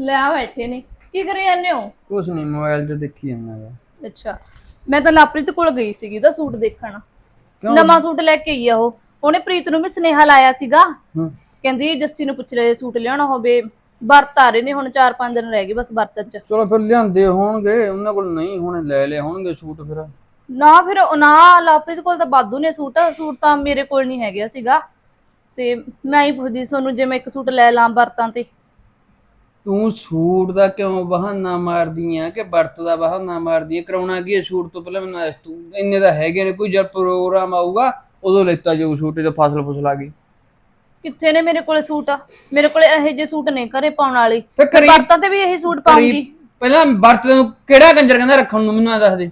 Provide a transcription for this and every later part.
ਲੈ ਬੈਠੇ ਨੇ। ਕੀ ਕਰੀ ਜਾਂਦੇ ਹੋ? ਕੁਛ ਨਹੀਂ ਮੋਬਾਈਲ ਤੇ ਦੇਖੀ ਜਾਂਦਾ ਗਾ। ਅੱਛਾ। ਮੈਂ ਤਾਂ ਲਾਪ੍ਰੀਤ ਕੋਲ ਗਈ ਸੀਗੀ ਦਾ ਸੂਟ ਦੇਖਣ? ਨਵਾਂ ਸੂਟ ਲੈ ਕੇ ਆਈ ਆ ਉਹ। ਉਹਨੇ ਪ੍ਰੀਤ ਨੂੰ ਵੀ ਸੁਨੇਹਾ ਲਾਇਆ ਸੀਗਾ। ਹੂੰ। ਕਹਿੰਦੀ ਜੱਸੀ ਨੂੰ ਪੁੱਛ ਰਹੇ ਸੂਟ ਲਿਆਉਣਾ ਹੋਵੇ। ਵਰਤ ਆ ਰਹੇ ਨੇ ਹੁਣ 4-5 ਦਿਨ ਰਹਿ ਗਏ ਬਸ ਵਰਤਨ ਚ। ਚਲੋ ਫਿਰ ਲਿਆਂਦੇ ਹੋਣਗੇ ਉਹਨਾਂ ਕੋਲ ਨਹੀਂ ਹੋਣੇ ਲੈ ਲਏ ਹੋਣਗੇ ਸੂਟ ਫਿਰ। ਨਾ ਫਿਰ ਉਹ ਨਾ ਲਾਪ੍ਰੀਤ ਕੋਲ ਤਾਂ ਬਾਦੂ ਨੇ ਸੂਟ। ਸੂਟ ਤਾਂ ਮੇਰੇ ਕੋਲ ਨਹੀਂ ਹੈਗਾ ਸੀਗਾ। ਤੇ ਮੈਂ ਹੀ ਪੁੱਛਦੀ ਤੁਹਾਨੂੰ ਜੇ ਮੈਂ ਇੱਕ ਸੂਟ ਲੈ ਲਾਂ ਵਰਤਾਂ ਤੇ। ਤੂੰ ਸੂਟ ਦਾ ਕਿਉਂ ਬਹਾਨਾ ਮਾਰਦੀ ਆ ਕਿ ਵਰਤ ਦਾ ਬਹਾਨਾ ਮਾਰਦੀ ਆ? ਕਰਾਉਣਾ ਕੀ ਹੈ ਸੂਟ ਤੋਂ ਪਹਿਲਾਂ? ਮੈਨੂੰ ਦੱਸ ਤੂੰ ਇੰਨੇ ਦਾ ਹੈਗੇ ਨੇ ਕੋਈ ਜਦ ਪ੍ਰੋਗਰਾਮ ਆਊਗਾ ਉਦੋਂ ਲੈਤਾ ਜਾਊ ਸੂਟ ਤੇ ਫਸਲ ਫੁਸਲ ਆ ਗਈ। ਕਿੱਥੇ ਨੇ ਮੇਰੇ ਕੋਲੇ ਸੂਟ? ਮੇਰੇ ਕੋਲੇ ਇਹੋ ਜਿਹੇ ਸੂਟ ਨੇ ਘਰੇ ਪਾਉਣ ਵਾਲੇ। ਤੇ ਕਰੀ ਵਰਤਾਂ ਤੇ ਵੀ ਇਹੀ ਸੂਟ ਪਾਉਂਗੀ। ਪਹਿਲਾਂ ਵਰਤ ਨੂੰ ਕਿਹੜਾ ਕੰਜਰ ਕਹਿੰਦਾ ਰੱਖਣ ਨੂੰ ਮੈਨੂੰ ਇਹ ਦੱਸ ਦੇ।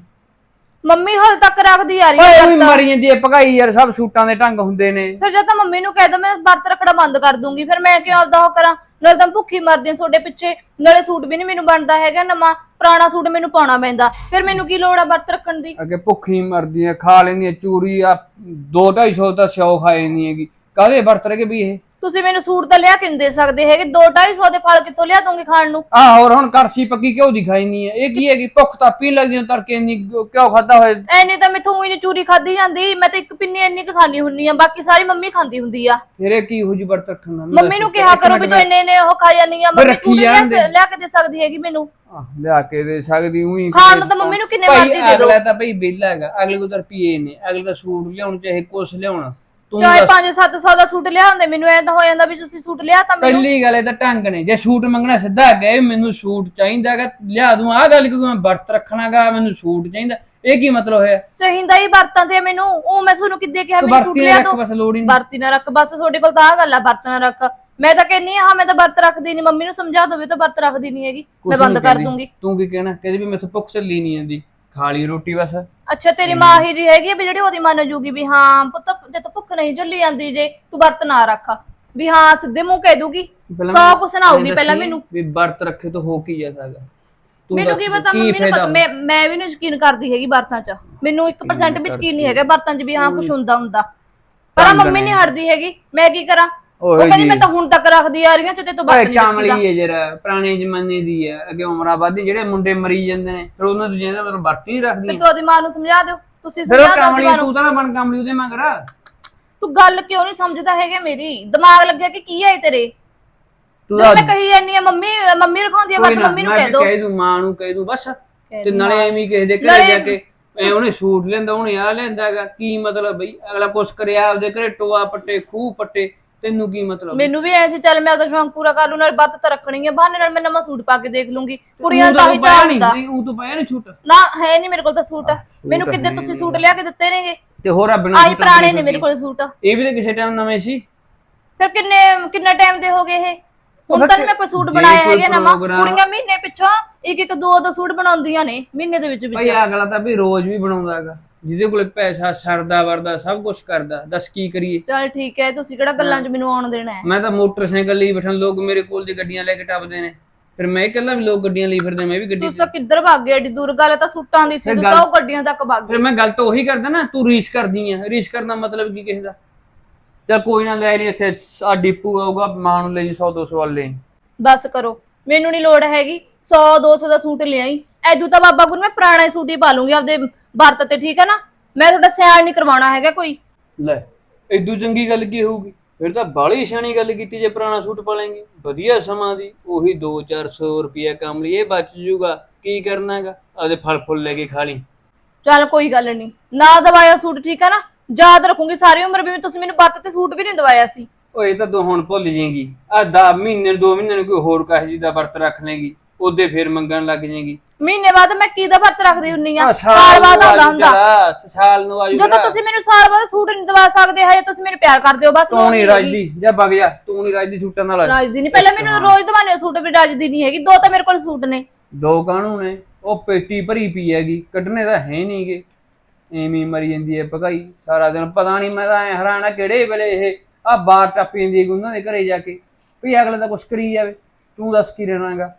ਮੰਮੀ ਹਾਲ ਤੱਕ ਰੱਖਦੀ ਆ ਰਹੀ ਓਏ ਹੈ ਉਹ ਵੀ ਮਰੀ ਜਾਂਦੀ ਹੈ ਭਗਾਈ ਯਾਰ ਸਭ ਸੂਟਾਂ ਦੇ ਢੰਗ ਹੁੰਦੇ ਨੇ। ਫਿਰ ਜਦ ਤਾਂ ਮੰਮੀ ਨੂੰ ਕਹਿ ਦੋ ਮੈਂ ਵਰਤ ਰੱਖਣਾ ਬੰਦ ਕਰ ਦੂੰਗੀ ਫਿਰ ਮੈਂ ਕਿਉਂ ਆਪਦਾ ਉਹ ਕਰਾਂ? ਨਾਲੇ ਤਾਂ ਭੁੱਖੀ ਮਰਦੀ ਹਾਂ, ਤੁਹਾਡੇ ਪਿੱਛੇ। ਨਾਲੇ ਸੂਟ ਵੀ ਨਹੀਂ ਮੈਨੂੰ ਬਣਦਾ ਹੈਗਾ, ਨਵਾਂ। ਪੁਰਾਣਾ ਸੂਟ ਮੈਨੂੰ ਪਾਉਣਾ ਪੈਂਦਾ। ਫਿਰ ਮੈਨੂੰ ਕੀ ਲੋੜ ਆ ਵਰਤ ਰੱਖਣ ਦੀ? ਅੱਗੇ ਭੁੱਖੀ ਮਰਦੀ ਆ ਖਾ ਲੈਂਦੀ ਆ ਚੂਰੀ ਆ 2-250 ਤਾਂ ਸ਼ੌਕ ਖਾ ਜਾਂਦੀ ਹੈਗੀ। ਕਾਹਦੇ ਵਰਤ ਰਹੇ ਵੀ ਇਹ? ਤੁਸੀਂ ਮੈਨੂੰ ਸੂਟ ਤਾਂ ਲਿਆ ਕੇ ਨਹੀਂ ਦੇ ਸਕਦੇ ਹੈਗੇ? 2-250 ਦੇ ਫਲ ਕਿੱਥੋਂ ਲਿਆ ਦੂੰਗੀ ਖਾਣ ਨੂੰ? ਆ ਹੋਰ ਹੁਣ ਕਰਸੀ ਪੱਕੀ ਕਿਉਂ ਦਿਖਾਈ ਨਹੀਂ ਹੈ। ਇਹ ਕੀ ਹੈਗੀ? ਭੁੱਖ ਤਾਂ ਪੀ ਲੱਗਦੀ ਹੈ ਤੜਕੇ ਇੰਨੀ ਕਿਉਂ ਖਾਦਾ ਹੋਏ। ਐਨੀ ਤਾਂ ਮੈਥੋਂ ਹੀ ਨੀ ਚੂਰੀ ਖਾਦੀ ਜਾਂਦੀ। ਮੈਂ ਤਾਂ ਇੱਕ ਪਿੰਨੀ ਇੰਨੀ ਕੁ ਖਾਣੀ ਹੁੰਨੀ ਆ ਬਾਕੀ ਸਾਰੀ ਮੰਮੀ ਖਾਂਦੀ ਹੁੰਦੀ ਆ। ਫਿਰ ਇਹ ਕੀ ਹੋ ਜੀ ਵਰਤ ਰੱਖਣ ਦਾ? ਮੰਮੀ ਨੂੰ ਕਿਹਾ ਕਰੋ ਵੀ ਤੂੰ ਇੰਨੇ ਇੰਨੇ ਉਹ ਖਾ ਜਾਂਦੀ ਆ। ਮੰਮੀ ਰੱਖੀ ਸੂਟ ਲਿਆ ਕੇ ਦੇ ਸਕਦੀ ਹੈਗੀ ਮੈਨੂੰ। ਆਹ, ਲਿਆ ਕੇ ਦੇ ਸਕਦੀ ਉਹੀ ਖਾਣ ਨੂੰ ਤਾਂ ਮੰਮੀ ਨੂੰ ਕਿੰਨੇ ਮਰਜ਼ੀ ਦੇ ਦਿਓ। ਅਗਲਾ ਤਾਂ ਭਈ ਵਿਹਲਾ ਹੈਗਾ। ਅਗਲੇ ਕੋਲ ਤਾਂ ਨੇ ਅਗਲੇ ਦਾ ਸੂਟ ਲਿਆਉਣ ਚਾਹੇ ਕੁਛ ਲਿਆਉਣਾ। ਤੂੰ ਚਾਹੇ ਦੱਸ, 5-700 ਦਾ ਸੂਟ ਲਿਆ ਹੁੰਦੇ ਮੈਨੂੰ ਐ ਤਾਂ ਹੋ ਜਾਂਦਾ ਵੀ ਤੁਸੀਂ ਸੂਟ ਲਿਆ ਤਾਂ ਮੈਨੂੰ। ਪਹਿਲੀ ਗੱਲ ਇਹ ਤਾਂ ਢੰਗ ਨੇ। ਜੇ ਸੂਟ ਮੰਗਣਾ ਸਿੱਧਾ ਗਏ ਮੈਨੂੰ ਸੂਟ ਚਾਹੀਦਾ ਹੈਗਾ ਲਿਆ ਦੂੰ। ਆਹ ਗੱਲ ਕਿਉਂਕਿ ਮੈਂ ਵਰਤ ਰੱਖਣਾਗਾ ਮੈਨੂੰ ਸੂਟ ਚਾਹੀਦਾ। ਇਹ ਕੀ ਮਤਲਬ ਹੋਇਆ? ਚਾਹੀਦਾ ਹੀ ਵਰਤਾਂ ਤੇ ਮੈਨੂੰ। ਉਹ ਮੈਂ ਤੁਹਾਨੂੰ ਕਿੱਦੇ ਕਿਹਾ ਤੂੰ ਮੈਨੂੰ ਸੂਟ ਵਰਤੀ ਲਿਆ ਰੱਖ ਦੋ। ਬਸ ਲੋੜ ਹੀ ਨਹੀਂ। ਵਰਤੀ ਨਾ ਰੱਖ ਬਸ ਤੁਹਾਡੇ ਕੋਲ ਤਾਂ ਆ ਗੱਲ ਆ ਵਰਤ ਨਾ ਰੱਖ। ਮੈਂ ਤਾਂ ਕਹਿੰਨੀ ਹਾਂ ਮੈਂ ਤਾਂ ਵਰਤ ਰੱਖਦੀ ਨਹੀਂ। ਮੰਮੀ ਨੂੰ ਸਮਝਾ ਦੋਵੇ ਤਾਂ ਵਰਤ ਰੱਖਦੀ ਨਹੀਂ ਹੈਗੀ। ਮੈਂ ਕੁਛ ਬੰਦ ਕਰ ਕਹਿੰਦੀ। ਦੂੰਗੀ। ਤੂੰ ਕੀ ਕਹਿਣਾ? ਕਹਿੰਦੀ ਵੀ ਮੈਥੋਂ ਭੁੱਖ ਚੱਲੀ ਨਹੀਂ ਜਾਂਦੀ। ਖਾ ਲਈ ਰੋਟੀ ਬਸ। ਅੱਛਾ ਤੇਰੀ ਮਾਂ ਹੀ ਜੀ ਹੈਗੀ ਆ ਵੀ ਜਿਹੜੀ ਉਹਦੀ ਮੰਨ ਜੂਗੀ ਵੀ ਹਾਂ ਪੁੱਤ ਜੇ ਤੂੰ ਭੁੱਖ ਨਹੀਂ ਝੱਲੀ ਜਾਂਦੀ ਜੇ ਤੂੰ ਵਰਤ ਨਾ ਰੱਖ। ਵੀ ਹਾਂ ਸਿੱਧੇ ਮੂੰਹ ਕਹਿ ਦੂਗੀ ਪਹਿਲਾਂ ਸੌ ਕੁਛ ਇਹ ਪਹਿਲਾਂ ਮੈਨੂੰ। ਵੀ ਵਰਤ ਰੱਖੇ ਤਾਂ ਹੋ ਕੀ ਹੈਗਾ। ਤੂੰ ਮੈਨੂੰ ਦੱਸ ਕੀ ਪਤਾ ਮੰਮੀ ਨੂੰ ਫਾਇਦਾ ਪਤਾ- ਮੈਂ ਮੈਂ ਵੀ ਨਹੀਂ ਯਕੀਨ ਕਰਦੀ ਹੈਗੀ ਵਰਤਾਂ 'ਚ। ਮੈਨੂੰ 1% ਵੀ ਯਕੀਨ ਨਹੀਂ ਹੈਗਾ ਵਰਤਾਂ 'ਚ ਵੀ ਹਾਂ ਕੁਝ ਹੁੰਦਾ ਹੁੰਦਾ। ਪਰ ਆਹ ਮੰਮੀ ਨਹੀਂ ਹਟਦੀ ਹੈਗੀ। ਮੈਂ ਕੀ ਕਰਾਂ? ਉਹ ਓਏ ਕਹਿੰਦੀ ਜੀ ਮੈਂ ਤਾਂ ਹੁਣ ਤੱਕ ਰੱਖਦੀ ਆ ਰਹੀ ਹਾਂ ਤੇ ਤੂੰ ਓਏ ਨਹੀਂ ਕਾਮਲੀ ਹੈ ਜਰਾ ਪੁਰਾਣੇ ਜ਼ਮਾਨੇ ਦੀ ਹੈ ਅੱਗੇ ਉਮਰਾਂ ਵੱਧਦੀ ਜਿਹੜੇ ਮੁੰਡੇ ਮਰੀ ਜਾਂਦੇ ਨੇ ਫਿਰ ਉਹਨਾਂ ਦੂਜਿਆਂ ਦਾ ਮਤਲਬ ਵਰਤ ਤੇ ਰੱਖਦੀ। ਤੂੰ ਉਹਦੀ ਮਾਂ ਨੂੰ ਸਮਝਾ ਦਿਓ ਤੁਸੀਂ ਫਿਰ ਉਹ ਸਮਝਾ ਦਿਓ ਉਹਦੀ ਕਾਮਲੀ ਮਾਂ ਨੂੰ। ਤੂੰ ਤਾਂ ਨਾ ਬਣ ਕਾਮਲੀ ਉਹਦੇ ਮਗਰ। ਤੂੰ ਗੱਲ ਕਿਉਂ ਨਹੀਂ ਸਮਝਦਾ ਹੈਗਾ ਮੇਰੀ? ਦਿਮਾਗ ਲੱਗਿਆ ਕਿ ਕੀ ਹੈ ਤੇਰੇ? ਤੂੰ ਜਦੋਂ ਮੈਂ ਕਹੀ ਜਾਂਦੀ ਆ ਮੰਮੀ ਮੰਮੀ ਰਖਾਉਂਦੀ ਆ ਕੋਈ ਨਾ ਮੰਮੀ ਨੂੰ ਮੈਂ ਕਹਿ ਦੋ। ਕਹਿ ਦੂੰ ਮਾਂ ਨੂੰ ਕਹਿ ਦੂੰ ਬਸ। ਤੇ ਨਾਲੇ ਐਵੇਂ ਹੀ ਕਿਸੇ ਦੇ ਘਰੇ ਨਾਲੇ- ਜਾ ਕੇ ਐ ਉਹਨੇ ਸੂਟ ਲੈਂਦਾ ਉਹਨੇ ਆ ਲੈਂਦਾ ਹੈਗਾ ਕੀ ਮਤਲਬ ਬਈ ਅਗਲਾ ਕੁਛ ਕਰਿਆ ਆਪਦੇ ਘਰੇ ਟੋਆ ਪੱਟੇ ਖੂਹ ਪੱਟੇ ਤੈਨੂੰ ਕੀ ਮਤਲਬ? ਮੈਨੂੰ ਵੀ ਐ ਸੀ ਚੱਲ ਮੈਂ ਉਹਦਾ ਸ਼ੌਂਕ ਪੂਰਾ ਕਰ ਲੂ ਨਾਲ ਬੱਤ ਤਾਂ ਰੱਖਣੀ ਆ ਬਹਾਨੇ ਨਾਲ ਮੈਂ ਨਵਾਂ ਸੂਟ ਪਾ ਕੇ ਦੇਖ ਲੂੰਗੀ ਕੁੜੀਆਂ ਦਾ ਹੀ ਚਾਹ ਹੁੰਦਾ ਉਹ ਤੋਂ ਪਾਇਆ ਨਹੀਂ ਛੂਟ। ਨਾ ਹੈ ਨਹੀਂ ਮੇਰੇ ਕੋਲ ਤਾਂ ਸੂਟ। ਮੈਨੂੰ ਕਿੱਦੇ ਤੁਸੀਂ ਸੂਟ ਲਿਆ ਕੇ ਦਿੱਤੇ ਨੇਗੇ? ਤੇ ਹੋਰ ਆ ਬਿਨਾਂ ਸੂਟਾਂ ਪੁਰਾਣੇ ਨੇ ਮੇਰੇ ਕੋਲ ਸੂਟ। ਇਹ ਵੀ ਤਾਂ ਕਿਸੇ ਟਾਈਮ ਨਵੇਂ ਸੀ। ਫਿਰ ਕਿੰਨੇ ਕਿੰਨਾ ਟਾਈਮ ਦੇ ਹੋ ਗਏ ਇਹ? ਹੁਣ ਤਾਂ ਨੀ ਮੈਂ ਕੋਈ ਸੂਟ ਜੇ ਬਣਾਇਆ ਕੋਈ ਹੈਗਾ ਨਵਾਂ program- ਕੁੜੀਆਂ ਮਹੀਨੇ ਪਿੱਛੋਂ ਇੱਕ ਇੱਕ ਦੋ ਦੋ ਸੂਟ ਬਣਾਉਂਦੀਆਂ ਨੇ ਮਹੀਨੇ ਦੇ ਵਿੱਚ ਭਾਈ ਵਿੱਚ ਅਗਲਾ ਤਾਂ ਵੀ ਰੋਜ਼ ਵੀ ਬਣਾਉਂਦਾ ਹੈਗਾ ਜਿਹਦੇ ਕੋਲੇ ਪੈਸਾ ਸਰਦਾ ਵਰਦਾ ਸਭ ਕੁਝ ਕਰਦਾ ਦੱਸ ਕੀ ਕਰੀਏ? ਚਲ ਠੀਕ ਹੈ ਤੁਸੀਂ ਕਿਹੜਾ ਗੱਲਾਂ 'ਚ ਮੈਨੂੰ ਆਉਣ ਦੇਣਾ ਹੈ? ਮੈਂ ਤਾਂ ਮੋਟਰਸਾਈਕਲ ਲਈ ਬੈਠਾ ਲੋਕ ਮੇਰੇ ਕੋਲ ਦੀ ਗੱਡੀਆਂ ਲੈ ਕੇ ਟੱਪਦੇ ਨੇ। ਫਿਰ ਮੈਂ ਇਕੱਲਾ ਵੀ ਲੋਕ ਗੱਡੀਆਂ ਲਈ ਫਿਰਦੇ ਮੈਂ ਵੀ ਗੱਡੀ ਤੁਸੀਂ ਤਾਂ ਕਿੱਧਰ ਭੱਗ ਗਏ ਏਡੀ ਦੂਰ ਗੱਲ ਤਾਂ ਸੂਟਾਂ ਦੀ ਸੀ ਫਿਰ ਤੁਸੀਂ ਗੱਲ- ਤਾਂ ਉਹ ਗੱਡੀਆਂ ਤੱਕ ਭੱਗ ਫਿਰ ਗਏ ਮੈਂ ਗੱਲ ਤਾਂ ਉਹੀ ਕਰਦਾ ਨਾ ਤੂੰ ਰੀਸ ਕਰਦੀ ਆ। ਰੀਸ ਕਰਨ ਦਾ ਮਤਲਬ ਕੀ ਕਿਸੇ ਦਾ? ਚਲ ਕੋਈ ਨਾ ਲੈ ਲਈ ਇੱਥੇ ਆ ਡਿਪੂ ਆਊਗਾ ਮਾਂ ਨੂੰ ਲੈ ਜੀ 100 200 ਵਾਲੇ। ਬਸ ਕਰੋ ਮੈਨੂੰ ਨਹੀਂ ਲੋੜ ਹੈਗੀ 100 200 ਦਾ ਸੂਟ ਲਿਆਈ ਐਦੂ ਤਾਂ ਬਾਬਾ ਗੁਰੂ ਮੈਂ ਪੁਰਾਣਾ ਹੀ ਸੂਟ ਹੀ ਪਾ ਲੂੰਗੀ ਆਪਦੇ ਵਰਤ ਤੇ ਠੀਕ ਹੈ ਨਾ? ਮੈਂ ਤੁਹਾਡਾ ਸਿਆਣ ਨਹੀਂ ਕਰਵਾਉਣਾ ਹੈਗਾ ਕੋਈ। ਲੈ ਐਡੂ ਚੰਗੀ ਗੱਲ ਕੀ ਹੋਊਗੀ? ਫਿਰ ਤਾਂ ਬਾਲੀ ਸਿਆਣੀ ਗੱਲ ਕੀਤੀ ਜੇ ਪੁਰਾਣਾ ਸੂਟ ਪਾ ਲੇਂਗੇ ਵਧੀਆ ਸਮਾਂ ਦੀ ਉਹੀ 2-400 ਰੁਪਿਆ ਕੰਮ ਲਈ ਇਹ ਬਚ ਜੂਗਾ। ਕੀ ਕਰਨਾ ਹੈਗਾ? ਆਦੇ ਫਲ ਫੁੱਲ ਲੈ ਕੇ ਖਾ ਲਈ। ਚੱਲ ਕੋਈ ਗੱਲ ਨਹੀਂ ਨਾ ਦਵਾਇਆ ਸੂਟ ਠੀਕ ਹੈ ਨਾ? ਯਾਦ ਰੱਖੂੰਗੀ ਸਾਰੀ ਉਮਰ ਵੀ ਤੁਸੀਂ ਮੈਨੂੰ ਵਰਤ ਤੇ ਸੂਟ ਵੀ ਨਹੀਂ ਦਵਾਇਆ ਸੀ। ਓਏ ਇਹ ਤਾਂ ਤੂੰ ਹੁਣ ਭੁੱਲ ਜਾਏਗੀ। ਆ ਦਾ ਮਹੀਨੇ ਦੋ ਮਹੀਨੇ ਨੂੰ ਕੋਈ ਹੋਰ ਕਹੇ ਜੀ ਦਾ ਵਰਤ ਰੱਖ ਲੇਗੀ ਉਹਦੇ ਫੇਰ ਮੰਗਣ ਲੱਗ ਜਾਏਗੀ। ਮਹੀਨੇ ਬਾਅਦ ਮੈਂ ਕੀ ਦਾ ਵਰਤ ਰੱਖਦੀ ਹੁੰਨੀ ਆ? ਸਾਲ ਬਾਅਦ ਨੂੰ ਆਉਂਦਾ ਹੁੰਦਾ। ਸਾਲ ਨੂੰ ਆਜੂ ਜਦੋਂ ਤੁਸੀਂ ਮੈਨੂੰ ਸਾਲ ਬਾਅਦ ਸੂਟ ਨਹੀਂ ਦਵਾ ਸਕਦੇ ਹਜੇ ਤੁਸੀਂ ਮੈਨੂੰ ਪਿਆਰ ਕਰਦੇ ਹੋ ਬਸ ਤੂੰ ਨਹੀਂ ਰਾਜਦੀ ਜਾਂ ਵਗ ਜਾ ਤੂੰ ਨਹੀਂ ਰਾਜਦੀ ਸੂਟਾਂ ਨਾਲ। ਰਾਜਦੀ ਨਹੀਂ ਪਹਿਲਾਂ ਮੈਨੂੰ ਰੋਜ਼ ਦਵਾਨੇ ਸੂਟ ਵੀ ਰਾਜਦੀ ਨਹੀਂ ਹੈਗੀ ਦੋ ਤਾਂ ਮੇਰੇ ਕੋਲ ਸੂਟ ਨੇ। ਦੋ ਕਾਹਨੂੰ ਨੇ? ਉਹ ਪੇਟੀ ਭਰੀ ਪਈ ਹੈਗੀ ਕੱਢਣੇ ਤਾਂ ਹੈ ਨਹੀਂਗੇ ਐਵੇਂ ਹੀ ਮਰੀ ਜਾਂਦੀ ਹੈ ਭਗਾਈ ਸਾਰਾ ਦਿਨ ਪਤਾ ਨਹੀਂ ਮੈਂ ਤਾਂ ਐ ਹੈਰਾਨ ਆ ਕਿਹੜੇ ਵੇਲੇ ਇਹ ਆ ਬਾਰ ਟੱਪ ਜਾਂਦੀ ਹੈ ਉਹਨਾਂ ਦੇ ਘਰੇ ਜਾ ਕੇ ਵੀ ਅਗਲੇ ਤਾਂ ਕੁਛ ਕਰੀ ਜਾਵੇ ਤੂੰ ਦੱਸ ਕੀ ਰਹਿਣਾਗਾ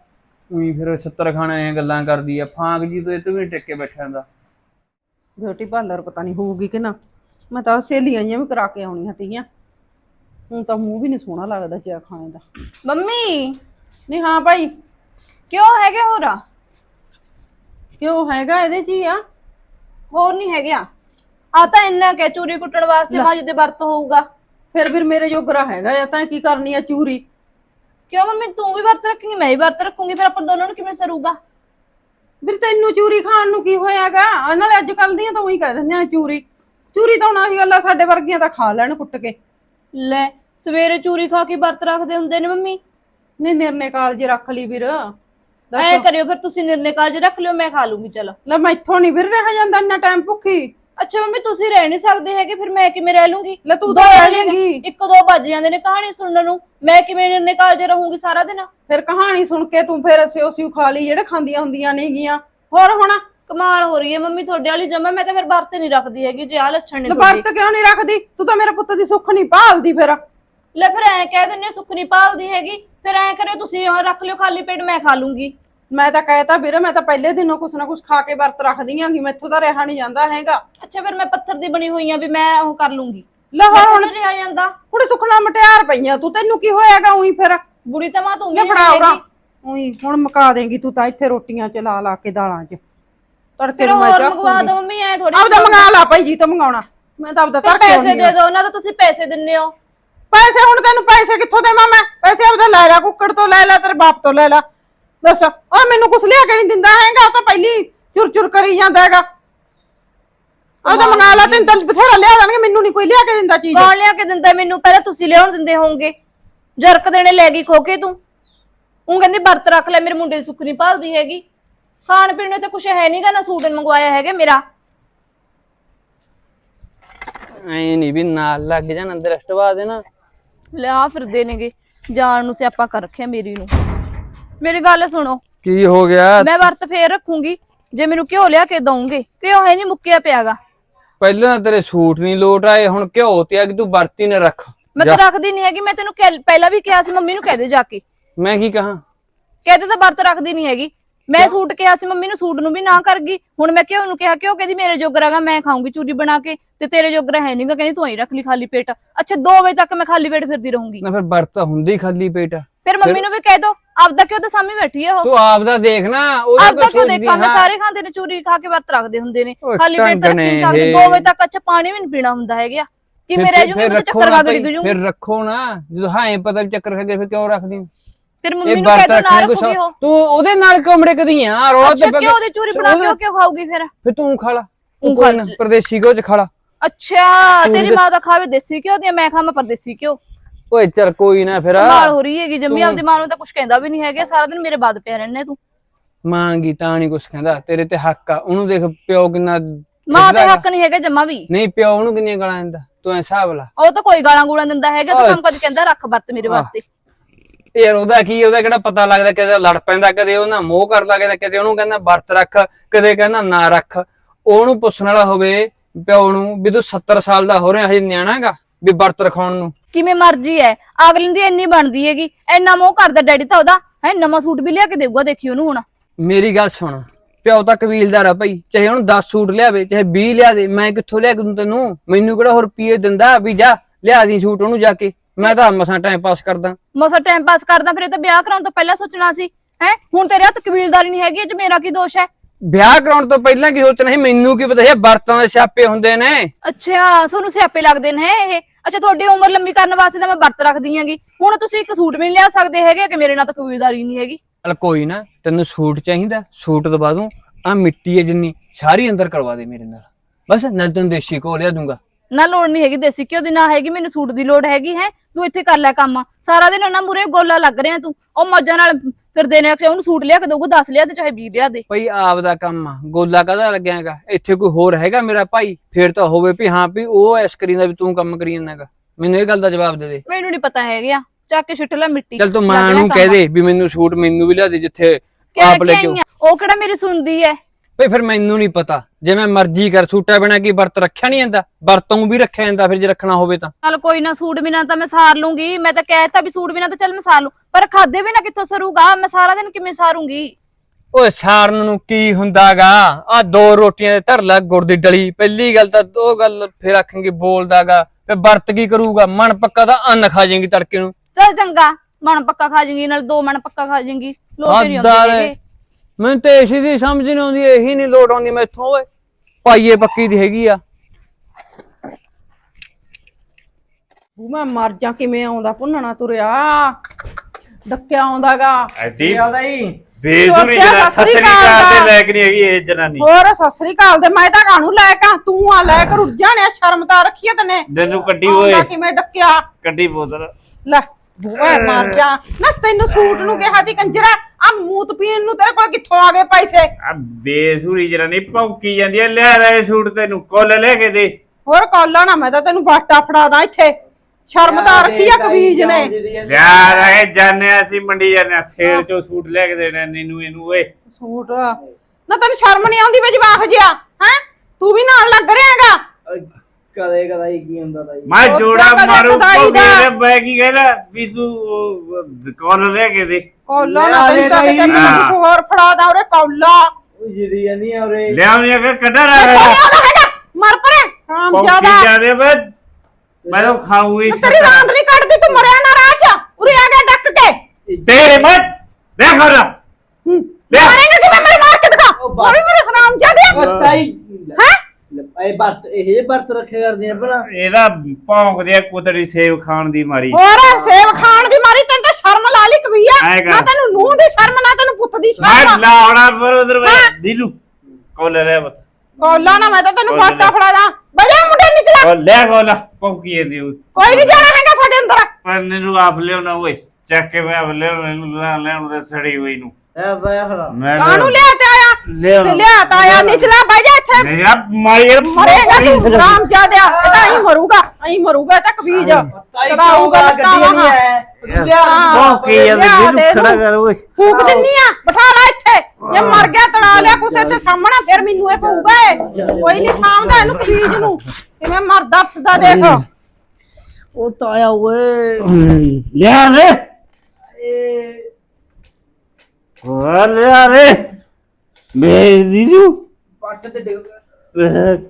ਉਹੀ ਫਿਰ 70 ਖਾਣੇ ਦੀਆਂ ਗੱਲਾਂ ਕਰਦੀ ਆ ਫਾਂਕ ਜੀ ਤੋਂ ਇਹ ਤੋਂ ਵੀ ਟਿੱਕੇ ਬੈਠਾ ਹੁੰਦਾ ਬਿਊਟੀ ਪਾਰਲਰ ਪਤਾ ਨਹੀਂ ਹੋਊਗੀ ਕਿ ਨਾ ਮੈਂ ਤਾਂ ਸਹੇਲੀਆਂ ਜਿਹੀਆਂ ਵੀ ਕਰਾ ਕੇ ਆਉਣੀਆਂ ਤੀਆਂ। ਹੁਣ ਤਾਂ ਮੂੰਹ ਵੀ ਨਹੀਂ ਸੋਹਣਾ ਲੱਗਦਾ ਜਿਆ ਖਾਣੇ ਦਾ। ਮੰਮੀ! ਨਹੀਂ ਹਾਂ ਭਾਈ। ਕਿਉਂ ਹੈਗੇ ਹੋਰ? ਕਿਉਂ ਹੈਗਾ ਇਹਦੇ 'ਚ ਹੀ ਆ? ਹੋਰ ਨਹੀਂ ਹੈਗੇ ਆ। ਤਾਂ ਇੰਨਾ ਕਿ ਚੂਰੀ ਕੁੱਟਣ ਵਾਸਤੇ ਮਾਂ ਦੇ ਵਰਤ ਹੋਊਗਾ। ਫਿਰ ਫਿਰ ਮੇਰੇ ਜੋਗਰਾ ਹੈਗਾ ਆ ਤਾਂ ਕੀ ਕਰਨੀ ਆ ਚੂਰੀ? ਕਿਉਂ ਮੰਮੀ ਤੂੰ ਵੀ ਵਰਤ ਰੱਖੇਂਗੀ ਮੈਂ ਵੀ ਵਰਤ ਰੱਖੂੰਗੀ ਫਿਰ ਆਪਾਂ ਦੋਨਾਂ ਨੂੰ ਕਿਵੇਂ ਸਰੂਗਾ? ਵੀਰ ਤੈਨੂੰ ਚੂਰੀ ਖਾਣ ਨੂੰ ਕੀ ਹੋਇਆਗਾ? ਨਾਲੇ ਅੱਜ ਕੱਲ ਦੀਆਂ ਤਾਂ ਉਹੀ ਕਹਿ ਦਿੰਦੇ ਆ ਚੂਰੀ। ਚੂਰੀ ਤਾਂ ਹੁਣ ਆਹੀ ਗੱਲਾਂ ਸਾਡੇ ਵਰਗੀਆਂ ਤਾਂ ਖਾ ਲੈਣ ਕੁੱਟ ਕੇ। ਲੈ ਸਵੇਰੇ ਚੂਰੀ ਖਾ ਕੇ ਵਰਤ ਰੱਖਦੇ ਹੁੰਦੇ ਨੇ ਮੰਮੀ। ਨਹੀਂ ਨਿਰਨੇ ਕਾਲਜ ਰੱਖ ਲਈ ਵੀਰ। ਐ ਕਰਿਓ ਫਿਰ ਤੁਸੀਂ ਨਿਰਣੇ ਕਾਲਜ ਰੱਖ ਲਿਓ ਮੈਂ ਖਾ ਲੂੰਗੀ ਚਲੋ। ਲੈ ਮੈਂ ਇੱਥੋਂ ਨਹੀਂ ਵੀਰ ਰਹਿ ਜਾਂਦਾ ਇੰਨਾ ਟਾਈਮ ਭੁੱਖੀ। ਅੱਛਾ ਮੰਮੀ ਤੁਸੀਂ ਰਹਿ ਨਹੀਂ ਸਕਦੇ ਹੈਗੇ ਫਿਰ ਮੈਂ ਕਿਵੇਂ ਰਹਿ ਲੂੰਗੀ? ਲੈ ਤੂੰ ਤਾਂ ਰਹਿ ਲੇਂਗੀ। ਇੱਕ ਦੋ ਵੱਜ ਜਾਂਦੇ ਨੇ ਕਹਾਣੀ ਸੁਣਨ ਨੂੰ। ਮੈਂ ਕਿਵੇਂ ਨਿਰਣੇ ਕਾਲਜ ਰਹੂੰਗੀ ਸਾਰਾ ਦਿਨ? ਫਿਰ ਕਹਾਣੀ ਸੁਣ ਕੇ ਤੂੰ ਫਿਰ ਸਿਓ ਸਿਓ ਖਾ ਲਈ ਜਿਹੜੇ ਖਾਂਦੀਆਂ ਹੁੰਦੀਆਂ ਨੇਗੀਆਂ। ਹੋਰ ਹੁਣ? ਕਮਾਲ ਹੋ ਰਹੀ ਹੈ ਮੰਮੀ ਤੁਹਾਡੇ ਵਾਲੀ ਜਮਾ ਮੈਂ ਤਾਂ ਫਿਰ ਵਰਤ ਨਹੀਂ ਰੱਖਦੀ ਹੈਗੀ ਜੇ ਆ ਲੱਛਣ ਨੇ ਤੁਹਾਡੇ ਵਰਤ ਕਿਉਂ ਨਹੀਂ ਰੱਖਦੀ? ਤੂੰ ਤਾਂ ਮੇਰੇ ਪੁੱਤ ਦੀ ਸੁੱਖ ਨਹੀਂ ਭਾਲਦੀ ਫਿਰ। ਲੈ ਫਿਰ ਐ ਕਹਿ ਦਿੰਨੇ ਸੁੱਖ ਨਹੀਂ ਪਾਲਦੀ ਹੈਗੀ ਫਿਰ ਐ ਕਰਿਓ ਤੁਸੀਂ ਉਹ ਰੱਖ ਲਿਓ ਖਾਲੀ ਪੇਟ ਮੈਂ ਖਾ ਲੂੰਗੀ। ਮੈਂ ਤਾਂ ਕਹਿਤਾ ਵੀਰ ਮੈਂ ਤਾਂ ਪਹਿਲੇ ਦਿਨੋਂ ਕੁਛ ਨਾ ਕੁਛ ਖਾ ਕੇ ਵਰਤ ਰੱਖਦੀ ਆਂਗੀ ਮੈਥੋਂ ਤਾਂ ਰਿਹਾ ਨਹੀਂ ਜਾਂਦਾ ਹੈਗਾ। ਅੱਛਾ ਫਿਰ ਮੈਂ ਪੱਥਰ ਦੀ ਬਣੀ ਹੋਈ ਆ ਵੀ ਮੈਂ ਉਹ ਕਰ ਲੂੰਗੀ। ਲੈ ਹੋਰ ਹੁਣ ਰਿਹਾ ਜਾਂਦਾ। ਕੁੜੇ ਸੁਖਣਾ ਮਟਿਆਰ ਪਈਆਂ ਤੂੰ ਤੈਨੂੰ ਕੀ ਹੋਇਆਗਾ ਉਹੀ ਫਿਰ? ਬੁਰੀ ਤਾਂ ਮਾਂ ਤੂੰ ਵੀ ਲੈ ਫੜਾ। ਉਹੀ ਹੁਣ ਮਕਾ ਦੇਂਗੀ ਤੂੰ ਤਾਂ ਇੱਥੇ ਰੋਟੀਆਂ ਚ ਲਾ ਲਾ ਕੇ ਦਾਲਾਂ ਚ। ਤੜਕੇ ਫਿਰ ਨੂੰ ਮੈਂ ਹੋਰ ਮੰਗਵਾ ਦੋ ਮੰਮੀ ਐ ਥੋੜੀ ਆਪਦਾ ਮੰਗਾ ਲਾ ਭਾਈ ਜੀ ਤੋਂ ਮੰਗਾਉਣਾ। ਮੈਂ ਤਾਂ ਆਪਦਾ ਤੜਕੇ ਪੈਸੇ ਆਉਣੀ ਦੇ ਦਿਓ ਉਹਨਾਂ ਦਾ ਤੁਸੀਂ ਪੈਸੇ ਦਿੰਨੇ ਹੋ। ਪੈਸੇ ਹੁਣ ਤੈਨੂੰ ਪੈਸੇ ਕਿੱਥੋਂ ਦੇਵਾਂ ਮੈਂ? ਪੈਸੇ ਆਪਦਾ ਲੈ ਲੈ, ਕੁੱਕੜ ਤੋਂ ਲੈ ਲੈ, ਤੇਰੇ ਬਾਪ ਤੋਂ ਲੈ ਲੈ। ਦੱਸ, ਉਹ ਮੈਨੂੰ ਕੁਛ ਲਿਆ ਕੇ ਨਹੀਂ ਦਿੰਦਾ ਹੈਗਾ, ਉਹ ਤਾਂ ਪਹਿਲੀ ਚੁਰ ਚੁਰ ਕਰੀ ਜਾਂਦਾ ਹੈਗਾ। ਆਪਦਾ ਮੰਗਾ ਲਾ, ਤੈਨੂੰ ਤਾਂ ਬਥੇਰਾ ਲਿਆ ਦੇਣਗੇ, ਮੈਨੂੰ ਨਹੀਂ ਕੋਈ ਲਿਆ ਕੇ ਦਿੰਦਾ ਚੀਜ਼। ਕੌਣ ਲਿਆ ਕੇ ਦਿੰਦਾ ਮੈਨੂੰ? ਪਹਿਲਾਂ ਤੁਸੀਂ ਲਿਆਉਣ ਦਿੰਦੇ ਹੋਵੋਗੇ। ਜਰਕ ਦੇਣੇ ਲੈ ਗਈ ਖੋ ਕੇ ਤੂੰ। ਉਹ ਕਹਿੰਦੀ, ਵਰਤ ਰੱਖ ਲੈ, ਮੇਰੇ ਮੁੰਡੇ ਦੀ ਸੁੱਖ ਨਹੀਂ ਭਾਲਦੀ ਹੈਗੀ। ਖਾਣ ਪੀਣ ਨੂੰ ਤਾਂ ਕੁਛ ਹੈ ਨਹੀਂਗਾ ਨਾ ਸੂਟ ਮੰਗਵਾਇਆ ਹੈਗਾ ਮੇਰਾ। ਐ ਨਹੀਂ ਵੀ ਨਾਲ ਲੱਗ ਜਾਣ ਅੰਦਰ ਅਸ਼ਟਵਾ ਦੇ ਨਾ ਲਿਆ ਫਿਰਦੇ ਨੇਗੇ ਜਾਣ ਨੂੰ ਸਿਆਪਾ ਕਰ ਰੱਖਿਆ ਮੇਰੀ ਨੂੰ। ਮੇਰੀ ਗੱਲ ਸੁਣੋ। ਕੀ ਹੋ ਗਿਆ? ਮੈਂ ਵਰਤ ਫੇਰ ਰੱਖੂੰਗੀ ਜੇ ਮੈਨੂੰ ਘਿਓ ਲਿਆ ਕੇ ਦਊਂਗੇ। ਘਿਓ ਹੈ ਨਹੀਂ ਮੁੱਕਿਆ ਪਿਆਗਾ। ਪਹਿਲਾਂ ਤੇਰੇ ਸੂਟ ਨਹੀਂ ਲੋਟ ਆਏ ਹੁਣ ਘਿਓ ਤੇ ਆ ਕਿ ਤੂੰ ਵਰਤੀ ਨਾ ਰੱਖ। ਮੈਂ ਤਾਂ ਰੱਖਦੀ ਨਹੀਂ ਹੈਗੀ ਮੈਂ ਤੈਨੂੰ ਪਹਿਲਾਂ ਵੀ ਕਿਹਾ ਸੀ ਮੰਮੀ ਨੂੰ ਕਹਿ ਦੇ ਜਾ ਕੇ। ਮੈਂ ਕੀ ਕਹਾਂ? ਕਹਿੰਦੇ ਤਾਂ ਵਰਤ ਰੱਖਦੀ ਨਹੀਂ ਹੈਗੀ। ਮੈਂ ਸੂਟ ਕਿਹਾ ਸੀ ਮੰਮੀ ਨੂੰ ਸੂਟ ਨੂੰ ਵੀ ਨਾ ਕਰ ਗਈ। ਹੁਣ ਮੈਂ ਘਿਓ ਨੂੰ ਕਿਹਾ ਘਿਓ ਕਹਿੰਦੀ ਮੇਰੇ ਜੋਗਰਾਗਾ ਮੈਂ ਖਾਊਂਗੀ ਚੂਰੀ ਬਣਾ ਕੇ ਤੇ ਤੇਰੇ ਜੋਗਰਾ ਹੈ ਨਹੀਂਗਾ ਕਹਿੰਦੀ ਤੂੰ ਹੀ ਰੱਖ ਲਈ ਖਾਲੀ ਪੇਟ। ਅੱਛਾ 2 ਵਜੇ ਤੱਕ ਮੈਂ ਖਾਲੀ ਪੇਟ ਫਿਰਦੀ ਰਹੂੰਗੀ। ਨਾ ਫਿਰ ਵਰਤ ਹੁੰਦੀ ਖਾਲੀ ਪੇਟ। ਫਿਰ ਮੰਮੀ ਨੂੰ ਵੀ ਕਹਿ ਦੋ ਆਪਦਾ ਕਿਉਂ ਤਾਂ ਸਾਹਮਣੇ ਬੈਠੀ ਹੈ ਉਹ? ਤੂੰ ਆਪ ਦਾ ਦੇਖ ਨਾ ਉਹਦਾ ਆਪਦਾ ਕਿਉਂ ਦੇਖਾਂ? ਮੈਂ। ਸਾਰੇ ਖਾਂਦੇ ਨੇ ਚੂਰੀ ਖਾ ਕੇ ਵਰਤ ਰੱਖਦੇ ਹੁੰਦੇ ਨੇ। ਖਾਲੀ ਪੇਟ ਤਾਂ ਨਹੀਂ ਸਕਦੇ ਇਹ। 2 ਵਜੇ ਤੱਕ ਅੱਛਾ ਪਾਣੀ ਵੀ ਨਹੀਂ ਪੀਣਾ ਹੁੰਦਾ ਹੈਗਾ। ਕਿ ਮੇਰੇ ਫਿਰ- ਜੂਗੇ ਫਿਰ ਮੈਂ ਰੱਖੋ ਚੱਕਰ ਖਾ ਕੇ ਡਿੱਗ ਫਿਰ ਰੱਖੋ ਨਾ। ਜਦੋਂ ਹਾਂ ਪਤਾ ਚੱਕਰ ਖਾ ਕੇ ਫਿਰ ਕਿਉਂ ਰੱਖਦੀ ਫਿਰ ਮੰਮੀ ਇਹ ਨੂੰ ਕਹਿ ਵਰਤ ਦੋ ਨਾ ਰੱਖਣੇ ਰੱਖੂਗੀ ਉਹ। ਤੂੰ ਉਹਦੇ ਨਾਲ ਕਿਉਂ ਮੜਕਦੀ ਆ? ਰੋਜ਼ ਅੱਛਾ ਕਿਉਂ ਦੀ ਚੂਰੀ ਬਣਾ ਕੇ ਉਹ ਕਿਉਂ ਖਾਊਗੀ ਫਿਰ? ਫਿਰ ਤੂੰ ਖਾ ਲਾ। ਤੂੰ ਖਾ ਨਾ ਪਰਦੇਸੀ ਘਿਓ ਚ ਖਾ ਲਾ। ਅੱਛਾ ਤੇਰੀ ਮਾਂ ਦਾ ਖਾਵੇ ਦੇਸੀ ਘਿਓ ਦੀ ਮੈਂ ਖਾਵਾਂ ਪਰਦੇਸੀ ਘਿਓ। ਓਏ ਚੱਲ ਕੋਈ ਨਾ ਫਿਰ। ਕਮਾਲ ਹੋ ਰਹੀ ਹੈਗੀ ਜੰਮੀ ਆਪਦੀ ਮਾਂ ਨੂੰ ਤਾਂ ਕੁਝ ਕਹਿੰਦਾ ਵੀ ਨਹੀਂ ਹੈਗਾ ਸਾਰਾ ਦਿਨ ਮੇਰੇ ਬਾਦ ਪਿਆ ਰਹਿੰਨੇ ਤੂੰ। ਮਾਂਗੀ ਤਾਂ ਨਹੀਂ ਕੁਛ ਕਹਿੰਦਾ ਤੇਰੇ ਤੇ ਹੱਕ ਆ। ਉਹਨੂੰ ਦੇਖ ਪਿਓ ਕਿੰਨਾ ਮਾਂ ਤੇ ਹੈਗਾ। ਹੱਕ ਨਹੀਂ ਹੈਗਾ ਜੰਮਾ ਵੀ। ਨਹੀਂ ਪਿਓ ਉਹਨੂੰ ਕਿੰਨੀਆਂ ਗਾਲਾਂ ਦਿੰਦਾ? ਤੂੰ ਐ ਹਿਸਾਬ ਲਾ। ਉਹ ਤਾਂ ਕੋਈ ਗਾਲਾਂ ਗੂਲਾਂ ਦਿੰਦਾ ਹੈਗਾ ਤੂੰ। ਸਾਨੂੰ ਕਦੇ ਕਹਿੰਦਾ ਰੱਖ ਵਰਤ ਮੇਰੇ ਵਾਸਤੇ। ਯਾਰ ਉਹਦਾ ਕੀ ਉਹਦਾ ਕਿਹੜਾ ਪਤਾ ਲੱਗਦਾ ਕਦੇ ਲੜ ਪੈਂਦਾ ਕਦੇ ਉਹਨਾਂ ਮੋਹ ਕਰਦਾ ਕਦੇ ਕਿਤੇ ਉਹਨੂੰ ਕਹਿੰਦਾ ਵਰਤ ਰੱਖ ਕਦੇ ਕਹਿੰਦਾ ਨਾ ਰੱਖ। ਉਹਨੂੰ ਪੁੱਛਣ ਵਾਲਾ ਹੋਵੇ ਪਿਓ ਨੂੰ ਵੀ ਤੂੰ 70 ਸਾਲ ਦਾ ਹੋ ਰਿਹਾ ਹਜੇ ਨਿਆਣਾ ਹੈਗਾ ਵੀ ਵਰਤ ਰਖਾਉਣ ਨੂੰ। ਕਿਵੇਂ ਮਰਜ਼ੀ ਹੈ ਅਗਲੀ ਦੀ ਇੰਨੀ ਬਣਦੀ ਹੈਗੀ। ਇੰਨਾ ਮੋਹ ਕਰਦਾ ਡੈਡੀ ਤਾਂ ਉਹਦਾ। ਹੈ ਨਵਾਂ ਸੂਟ ਵੀ ਲਿਆ ਕੇ ਦੇਊਗਾ ਦੇਖੀ ਉਹਨੂੰ ਹੁਣ। ਮੇਰੀ ਗੱਲ ਸੁਣ ਪਿਓ ਤਾਂ ਕਬੀਲਦਾਰ ਆ ਭਾਈ। ਚਾਹੇ ਉਹਨੂੰ 10 ਸੂਟ ਲਿਆਵੇ ਚਾਹੇ 20 ਲਿਆ ਦੇ ਮੈਂ ਕਿੱਥੋਂ ਲਿਆ ਕੇ ਦੂੰ ਤੈਨੂੰ? ਮੈਨੂੰ ਕਿਹੜਾ ਹੋਰ ਰੁਪਈਏ ਦਿੰਦਾ? ਵੀ ਜਾ ਲਿਆ ਦੀ ਸੂਟ ਉਹਨੂੰ ਜਾ ਕੇ। ਮੈਂ ਤਾਂ ਮਸਾਂ ਟਾਈਮ ਪਾਸ ਕਰਦਾ। ਮਸਾ ਟਾਈਮ ਪਾਸ ਕਰਦਾ ਫਿਰ ਇਹ ਤਾਂ ਵਿਆਹ ਕਰਾਉਣ ਤੋਂ ਪਹਿਲਾਂ ਸੋਚਣਾ ਸੀ। ਹੈ? ਹੁਣ ਤੇਰੇ ਹੱਥ ਕਬੀਲਦਾਰੀ ਨਹੀਂ ਹੈਗੀ ਇਹ ਚ ਮੇਰਾ ਕੀ ਦੋਸ਼ ਹੈ? ਵਿਆਹ ਕਰਾਉਣ ਤੋਂ ਪਹਿਲਾਂ ਕੀ ਸੋਚਣਾ ਸੀ? ਮੈਨੂੰ ਕੀ ਪਤਾ ਇਹ ਵਰਤਾਂ ਦੇ ਸਿਆਪੇ ਹੁੰਦੇ ਨੇ। ਅੱਛਾ ਤੁਹਾਨੂੰ ਸਿਆਪੇ ਲੱਗਦੇ ਨੇ ਇਹ? ਅੱਛਾ ਤੁਹਾਡੀ ਉਮਰ ਲੰਮੀ ਕਰਨ ਵਾਸਤੇ ਤਾਂ ਮੈਂ ਵਰਤ ਰੱਖਦੀ ਆਂਗੀ ਹੁਣ ਤੁਸੀਂ ਇੱਕ ਸੂਟ ਵੀ ਨਹੀਂ ਲਿਆ ਸਕਦੇ ਹੈਗੇ ਕਿ ਮੇਰੇ ਨਾਲ ਤਾਂ ਕਬੀਲਦਾਰੀ ਨਹੀਂ ਹੈਗੀ? ਚਲ ਕੋਈ ਨਾ ਤੈਨੂੰ ਸੂਟ ਚਾਹੀਦਾ ਸੂਟ ਦਵਾ ਦੂੰ। ਆ ਮਿੱਟੀ ਹੈ ਜਿੰਨੀ ਸਾਰੀ ਅੰਦਰ ਕਰਵਾ ਦੇ ਮੇਰੇ ਨਾਲ। ਬਸ ਨਾਲ ਤੈਨੂੰ ਦੇਸੀ ਕੋ ਲਿਆ ਦੂੰਗਾ। ਨਾ ਲੋੜ ਨਹੀਂ ਹੈਗੀ ਦੇਸੀ ਘਿਓ ਦੀ ਨਾ ਹੈਗੀ ਮੈਨੂੰ ਸੂਟ ਦੀ ਲੋੜ ਹੈਗੀ ਹੈ। ਤੂੰ ਇੱਥੇ ਕਰ ਲੈ ਕੰਮ। ਸਾਰਾ ਦਿਨ ਉਹਨਾਂ ਮੂਰੇ ਗੋਲਾ ਲੱਗ ਰਿਹਾ ਤੂੰ। ਉਹ ਮੌਜਾਂ ਨਾਲ ਫਿਰਦੇ ਨੇ ਕਿ ਉਹਨੂੰ ਸੂਟ ਲਿਆ ਕੇ ਦਊਗਾ 10 ਲਿਆ ਤੇ ਚਾਹੇ 20 ਲਿਆ ਦੇ। ਭਈ ਆਪ ਦਾ ਕੰਮ ਆ। ਗੋਲਾ ਕਾਹਦਾ ਲੱਗਿਆਗਾ ਇੱਥੇ ਕੋਈ ਹੋਰ ਹੈਗਾ ਮੇਰਾ ਭਾਈ? ਫੇਰ ਤਾਂ ਹੋਵੇ ਵੀ ਹਾਂ ਵੀ ਉਹ ਐਸ ਕਰੀਂਦਾ ਵੀ ਤੂੰ ਕੰਮ ਕਰੀ ਜਾਂਦਾਗਾ ਮੈਨੂੰ ਇਹ ਗੱਲ ਦਾ ਜਵਾਬ ਦੇ ਦੇ। ਮੈਨੂੰ ਨਹੀਂ ਪਤਾ ਹੈਗਾ ਚੱਕ ਕੇ ਛੁੱਟ ਲੈ ਮਿੱਟੀ। ਚਲ ਤੂੰ ਮਾਂ ਨੂੰ। ਕਹਿ ਦੇ ਵੀ ਮੈਨੂੰ ਸੂਟ ਮੈਨੂੰ ਵੀ ਲਿਆ ਦੇ ਜਿੱਥੇ ਆਪ ਲੈ ਕੇ ਆਂ। ਉਹ ਕਿਹੜਾ ਮੇਰੀ ਸੁਣਦੀ ਹੈ ਭਈ ਫਿਰ ਮੈਨੂੰ ਨਹੀਂ ਪਤਾ। ਜੇ ਮੈਂ ਮਰਜ਼ੀ ਕਰ ਸੂਟਾ ਬਿਨਾ ਕੀ ਵਰਤ ਰੱਖਿਆ ਨਹੀਂ ਜਾਂਦਾ ਵਰਤੋਂ ਵੀ ਰੱਖਿਆ ਜਾਂਦਾ ਫਿਰ ਜੇ ਰੱਖਣਾ ਹੋਵੇ ਤਾਂ। ਚੱਲ ਕੋਈ ਨਾ ਸੂਟ ਬਿਨਾ ਤਾਂ ਮੈਂ ਸਾਰ ਲੂੰਗੀ। ਮੈਂ ਤਾਂ ਕਹਿਤਾ ਵੀ ਸੂਟ ਬਿਨਾ ਤਾਂ ਚੱਲ ਮੈਂ ਸਾਰ ਲੂੰ। ਪਰ ਖਾਦੇ ਬਿਨਾ ਕਿੱਥੋਂ ਸਰੂਗਾ? ਮੈਂ ਸਾਰਾ ਦਿਨ ਕਿਵੇਂ ਸਾਰੂੰਗੀ? ਓਏ ਸਾਰਨ ਨੂੰ ਕੀ ਹੁੰਦਾਗਾ? ਆ ਦੋ ਰੋਟੀਆਂ ਦੇ ਧਰ ਲੈ ਗੁੜ ਦੀ ਡਲੀ। ਪਹਿਲੀ ਗੱਲ ਤਾਂ ਉਹ ਗੱਲ ਫਿਰ ਆਖਾਂਗੇ ਬੋਲਦਾਗਾ। ਤੇ ਵਰਤ ਕੀ ਕਰੂਗਾ? ਮਨ ਪੱਕਾ ਤਾਂ ਅੰਨ ਖਾ ਜਾਏਗੀ ਤੜਕੇ ਨੂੰ। ਚੱਲ ਚੰਗਾ ਮਣ ਪੱਕਾ ਖਾ ਜਾਏਗੀ ਨਾਲ ਦੋ ਮਣ ਪੱਕਾ ਖਾ ਜਾਏਗੀ। ਲੋਟੇ ਨਹੀਂ ਆਉਂਦੇ। ਹੈਗੇ। ਮੈਨੂੰ ਤੇ ਇਸੇ ਦੀ ਸਮਝ ਨਹੀਂ ਆਉਂਦੀ ਇਹੀ ਨਹੀਂ ਲੋਟ ਆਉਂਦੀ ਮੈਥੋਂ ਓਏ। ਪਾਈਏ ਪੱਕੀ ਦੀ ਹੈਗੀ ਆ। ਬੂ ਮੈਂ ਮਰ ਜਾ ਕਿਵੇਂ ਆਉਂਦਾ? ਭੁੰਨਣਾ ਤੁਰਿਆ। ਡੱਕਿਆ ਆਉਂਦਾਗਾ। ਐਡੀ ਜੀ? ਬੇਸੁਰੀ ਸੋਚਿਆ ਜਨਾ ਸਤਿ ਸ੍ਰੀ ਸਸਰੀ ਅਕਾਲ ਕਾਲ ਦਾ। ਤੇ ਲੈ ਕੇ ਨਹੀਂ ਹੈਗੀ ਇਹ ਜਨਾਨੀ। ਹੋਰ ਸਤਿ ਸ੍ਰੀ ਅਕਾਲ ਦੇ ਮੈਂ ਤਾਂ ਕਾਹਨੂੰ ਲੈ ਕੇ ਤੂੰ ਆ ਲੈ ਕੇ ਰੁੱਝ ਜਾਣਿਆ ਸ਼ਰਮ ਤਾਂ ਰੱਖੀ ਆ ਤਨੇ। ਤੈਨੂੰ ਕੱਢੀ ਓਏ। ਆਉਂਦਾ ਕਿਵੇਂ ਡੱਕਿਆ? ਕੱਢੀ ਬੋਤਲ। ਲੈ। ਬੂਆ ਮਰ ਜਾ ਨਾ ਤੈਨੂੰ ਸੂਟ ਨੂੰ ਕਿਹਾ ਸੀ ਕੰਜਰਾ ਆ ਮੂਤ ਪੀਣ ਨੂੰ ਤੇਰੇ ਕੋਲ ਕਿੱਥੋਂ ਆ ਗਏ ਪੈਸੇ? ਆ ਬੇਸੁਰੀ ਜਨਾਨੀ ਭੌਂਕੀ ਜਾਂਦੀ ਐ ਲੈ ਲੈ ਸੂਟ ਤੈਨੂੰ ਕੁੱਲ ਲੈ ਕੇ ਦੇ। ਹੋਰ ਕਾਲਾ ਨਾ ਮੈਂ ਤਾਂ ਤੈਨੂੰ ਬਾਟਾ ਫੜਾ ਦਾਂ ਇੱਥੇ। ਸ਼ਰਮ ਤਾਂ ਰੱਖੀ ਆ ਕਬੀਜ ਨੇ। ਯਾਰ ਇਹ ਜਾਣੇ ਅਸੀਂ ਮੰਡੀ ਜਾਣੇ ਸੇਲ ਚੋਂ ਸੂਟ ਲੈ ਕੇ ਦੇਣਾ ਨੀਨੂੰ ਇਹਨੂੰ ਓਏ। ਸੂਟ? ਨਾ ਤੈਨੂੰ ਸ਼ਰਮ ਨਹੀਂ ਆਉਂਦੀ ਵੇ ਜਵਾਖ ਜਿਆ ਹੈ? ਤੂੰ ਵੀ ਨਾਲ ਲੱਗ ਰਿਹਾਗਾ? ਕਦੇ ਕਦੇ ਕੀ ਹੁੰਦਾ ਤਾਈ ਮੈਂ ਜੋੜਾ ਮਾਰੂ ਕਦਾਈ ਭੌਂਕੀ ਦਾ। ਦੇ ਬੈ ਕੀ ਕਹਿੰਦਾ ਵੀ ਤੂੰ ਉਹ ਕੁੱਲ ਲੈ ਕੇ ਦੇ। ਕੌਲਾ ਨਾ ਆ ਤੈਨੂੰ ਤਾਂ ਕਿਤੇ ਹਾਂ। ਮੈਨੂੰ ਹੋਰ ਫੜਾ ਦਾਂ ਉਰੇ ਕੌਲਾ ਉਹ ਜਿਹੜੀ ਨਹੀਂ ਆ ਉਰੇ। ਲਿਆਉਣੀ ਕਿ ਕੱਢਾ ਰਾ ਕੋਲੇ ਹੈਗਾ ਮਰ ਪਰੇ। ਰਾਮ ਜ਼ਿਆਦਾ। ਜਾਂਦੇ ਬੈ ਮੈਂ ਤਾਂ ਖਾਊਂਗੀ ਤੇਰੀ ਰਾਂਦ ਨਹੀਂ ਕੱਢਦੀ ਤੂੰ ਮਰਿਆ ਨਾ ਰਾਹ ਚ। ਉਰੇ ਆ ਗਿਆ ਡੱਕ ਕੇ। ਤੇਰੇ ਮਤ ਦੇਖ ਹੋ। ਮਾਰੇਗਾ ਕਿ ਮੈਂ ਮੇਰੇ ਮਾਰ ਕੇ ਦਿਖਾ। ਉਹ ਬਸ। ਮਾਰੀ ਮੇਰੇ ਹਰਾਮ ਜਾਦੇ ਉਹ ਤਾਈ ਇਹ ਵਰਤ ਇਹ ਵਰਤ ਰੱਖੇ ਕਰਦੇ ਆ ਭਲਾ। ਇਹਦਾ ਭੌਂਕਦੇ ਆ ਕੁਤੜੀ ਸੇਵ ਖਾਣ ਦੀ ਮਾਰੀ। ਹੋਰ ਸੇਵ ਖਾਣ ਦੀ ਮਾਰੀ ਤੈਨੂੰ ਤਾਂ ਸ਼ਰਮ ਲਾ ਲਈ ਕਬੀਆ। ਐਂ ਕਰ। ਨਾ ਤੈਨੂੰ ਨੂੰਹ ਦੀ ਸ਼ਰਮ ਨਾ ਤੈਨੂੰ ਪੁੱਤ ਦੀ ਮੈਂ ਸ਼ਰਮ ਲਾਉਣਾ ਪਰ ਉਧਰ ਵੇ ਹਾਂ। ਦਿਲੂ ਕੋਲ ਲੈ ਬਤ ਕੌਲਾ ਨਾ ਮੈਂ ਤਾਂ ਤੈਨੂੰ ਕੋਲੇ ਲੈ। ਬਾਟਾ ਫੜਾ ਦਾਂ। ਬਜਾ ਮੁੰਡੇ ਨਿਚਲਾ ਕੋਲ ਲੈ ਕੋਲ ਭੌਂਕੀ ਜਾਂਦੀ ਓਏ ਕੋਈ ਨਹੀਂ ਜਾਣਾ ਹੈਗਾ ਸਾਡੇ ਅੰਦਰ। ਪਰ ਇਹਨੂੰ ਆਪ ਲਿਆਉਣਾ ਓਏ। ਚੱਕ ਕੇ ਮੈਂ ਆਪ ਲਿਆਉਣਾ ਇਹਨੂੰ ਲੈ ਲੈਣ ਦੇ ਸੜੀ ਹੋਈ ਨੂੰ। ਐ ਬਾਇਆ ਫਰਾ। ਮੈਂ ਕਾਹਨੂੰ ਲਿਆ ਤੇ ਆਇਆ? ਲਿਆਉਣਾ। ਤੇ ਲਿਆ ਤਾਂ ਆਇਆ ਨਿਚਲਾ ਬਜਾ ਇੱਥੇ ਮੇਰਾ ਮਾਰੀ ਯਾਰ ਮਰੇਗਾ ਤੂੰ ਰਾਮ ਜਾਦਿਆ ਇਹ ਤਾਂ ਹੀ ਮਰੂਗਾ ਅਹੀਂ ਮਰੂਗਾ ਤਾਂ ਕਬੀਜ। ਕਰਾਊਗਾ ਗੱਡੀ ਨਹੀਂ ਹੈ ਜਾਂਦੀ ਲਿਆ ਦੇ ਦਿਲੂ ਖੜਾ ਇਹਨੂੰ। ਕਰ ਫੂਕ ਦਿੰਨੀ ਆ ਬਿਠਾ ਲੈ ਇੱਥੇ। ਜੇ ਮਰ ਗਿਆ ਤੜਾ ਲਿਆ ਕੁਸੇ ਤੇ ਸਾਹਮਣਾ ਫਿਰ ਮੈਨੂੰ ਇਹ ਪਊਗਾ। ਕੋਈ ਨਹੀਂ ਸਾਹਮਣਾ ਇਹਨੂੰ ਕਬੀਜ ਨੂੰ। ਕਿਵੇਂ ਮਰਦਾ ਫਿਰਦਾ ਦੇਖ। ਉਹ ਤਾਇਆ ਓਏ। ਲਿਆ ਰੇ ਲਿਆ ਰੇ ਮੇਰੀ ਨੂੰ। ਪੱਟ ਤੇ ਡਿੱਗ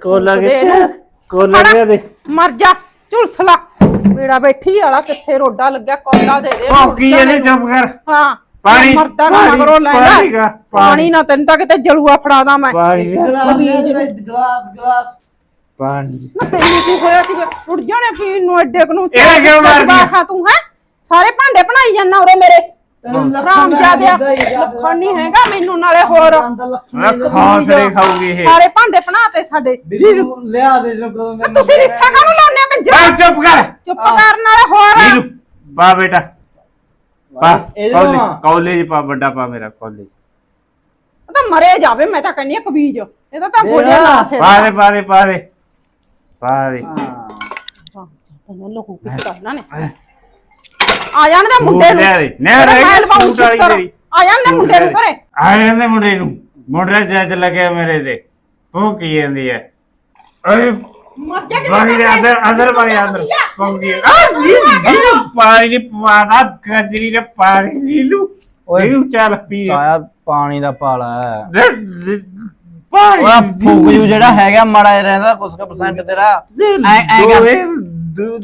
ਕੋਲਾ ਦੇ ਕਿੱਥੇ ਇਹਨੂੰ। ਕੋਲਾ। ਕਿਆ ਦੇ। ਮਰ ਜਾ ਝੁਲਸਲਾ ਮੇਰਾ ਬੈਠੀ ਵਾਲਾ ਕਿੱਥੇ ਰੋਡਾ ਲੱਗਿਆ ਕੋਲਾ ਦੇ ਦੇ। ਭੌਂਕੀ ਜਾਂਦੀ ਚੁੱਪ ਕਰ। ਹਾਂ। ਪਾਣੀ- ਮਰਦਾ ਨਾ ਮਗਰੋਂ ਪਾਣੀ ਨਾ ਤੈਨੂੰ ਤਾਂ ਕਿਤੇ ਜਲੂਆ ਫੜਾਦਾ ਮੈਂ। ਪਾਣੀ ਕਬੀਜ ਗਲਾਸ ਗਲਾਸ ਪਾਣੀ। ਮੈਂ ਤੈਨੂੰ ਕੀ ਹੋਇਆ ਸੀ ਉੱਡ ਜਾਣੇ ਪੀਣ ਨੂੰ ਐਡੇ ਕੁ ਨੂੰ? ਇਹ ਕਿਉਂ ਮਾਰਦੀ ਆ? ਜਵਾਕ ਆ ਤੂੰ ਹੈ? ਸਾਰੇ ਭਾਂਡੇ ਬਣਾਈ ਜਾਂਦਾ ਉਰੇ ਮੇਰੇ। ਰਾਮ ਦਾ ਜਾਦਿਆ ਦਿੰਦਾ ਹੀ ਜਾ। ਲੱਖਣ ਨਹੀਂ ਹੈਗਾ ਮੈਨੂੰ ਨਾਲੇ ਹੋਰ। ਮੈਂ ਖਾਸ ਰੇ ਖਾਊਗੀ ਇਹ। ਸਾਰੇ ਭਾਂਡੇ ਬਣਾਤੇ ਸਾਡੇ। ਬੀਬੀ ਨੂੰ ਲਿਆ ਦੇ ਜੋ ਕਦੋਂ ਤੇ ਤੁਸੀਂ ਰਿੱਸਾ ਕਾਹਨੂੰ ਲਾਉਂਦੇ ਹੋ ਕੰਜਰ ਚੱਲ ਚੁੱਪ ਕਰ। ਚੁੱਪ ਕਰਨ ਨਾਲੇ ਹੋਰ। ਨੀਲੂ ਪਾ ਬੇਟਾ। ਪਾ ਇਹਦੇ ਕਾਲਜ ਨਾਲ। ਕਾਲਜ ਪਾ ਵੱਡਾ ਪਾ ਮੇਰਾ ਕਾਲਜ ਉਹ ਤਾਂ ਮਰੇ ਜਾਵੇ ਮੈਂ ਤਾਂ ਕਹਿੰਦੀ ਆ ਕਬੀਜ। ਇਹਦਾ ਤਾਂ ਸੇ ਤੈਨੂੰ ਲੋਕੂ ਨੇ। ਆ ਜਾਣ ਦੇ ਮੁੰਡੇ ਨੂੰ। ਲੈ ਦੇ। ਨਾ ਰਹਿ ਗਿਆ ਸੂਟ ਵਾਲੀ। ਤੇਰੀ ਆ ਜਾਣ ਦੇ ਮੁੰਡੇ ਨੂੰ ਘਰੇ। ਆ ਜਾਂਦੇ ਮੁੰਡੇ ਨੂੰ। ਮੁੰਡਾ ਜੱਜ ਲੱਗਿਆ ਮੇਰੇ ਤੇ। ਉਹ ਕੀ ਜਾਂਦੀ ਹੈ ਓਏ ਮਰ ਜਾ ਕਿਤੇ ਦੇ। ਅੰਦਰ ਅੰਦਰ ਬਾਗੀ ਅੰਦਰ। ਪੌਂਗੀ। ਆ ਜੀ ਜੀ ਪਾਣੀ ਪਾਦਾ ਗਜਰੀ ਨੇ ਪਾਣੀ ਨੀਲੂ। ਓਏ। ਨੀਲੂ ਚੱਲ ਪੀ। ਤਾਇਆ ਪਾਣੀ ਦਾ ਪਾਲਾ। ਹੈ ਦੇ- ਦੇ- ਪਾਣੀ। ਉਹ ਫੂਕ ਜੂ ਜਿਹੜਾ ਹੈਗਾ ਮਾੜਾ ਜਿਹਾ ਰਹਿੰਦਾ ਕੁਛ ਕੁ ਪਰਸੈਂਟ ਤੇਰਾ। ਐ ਐ ਕਰ। ਦੂ-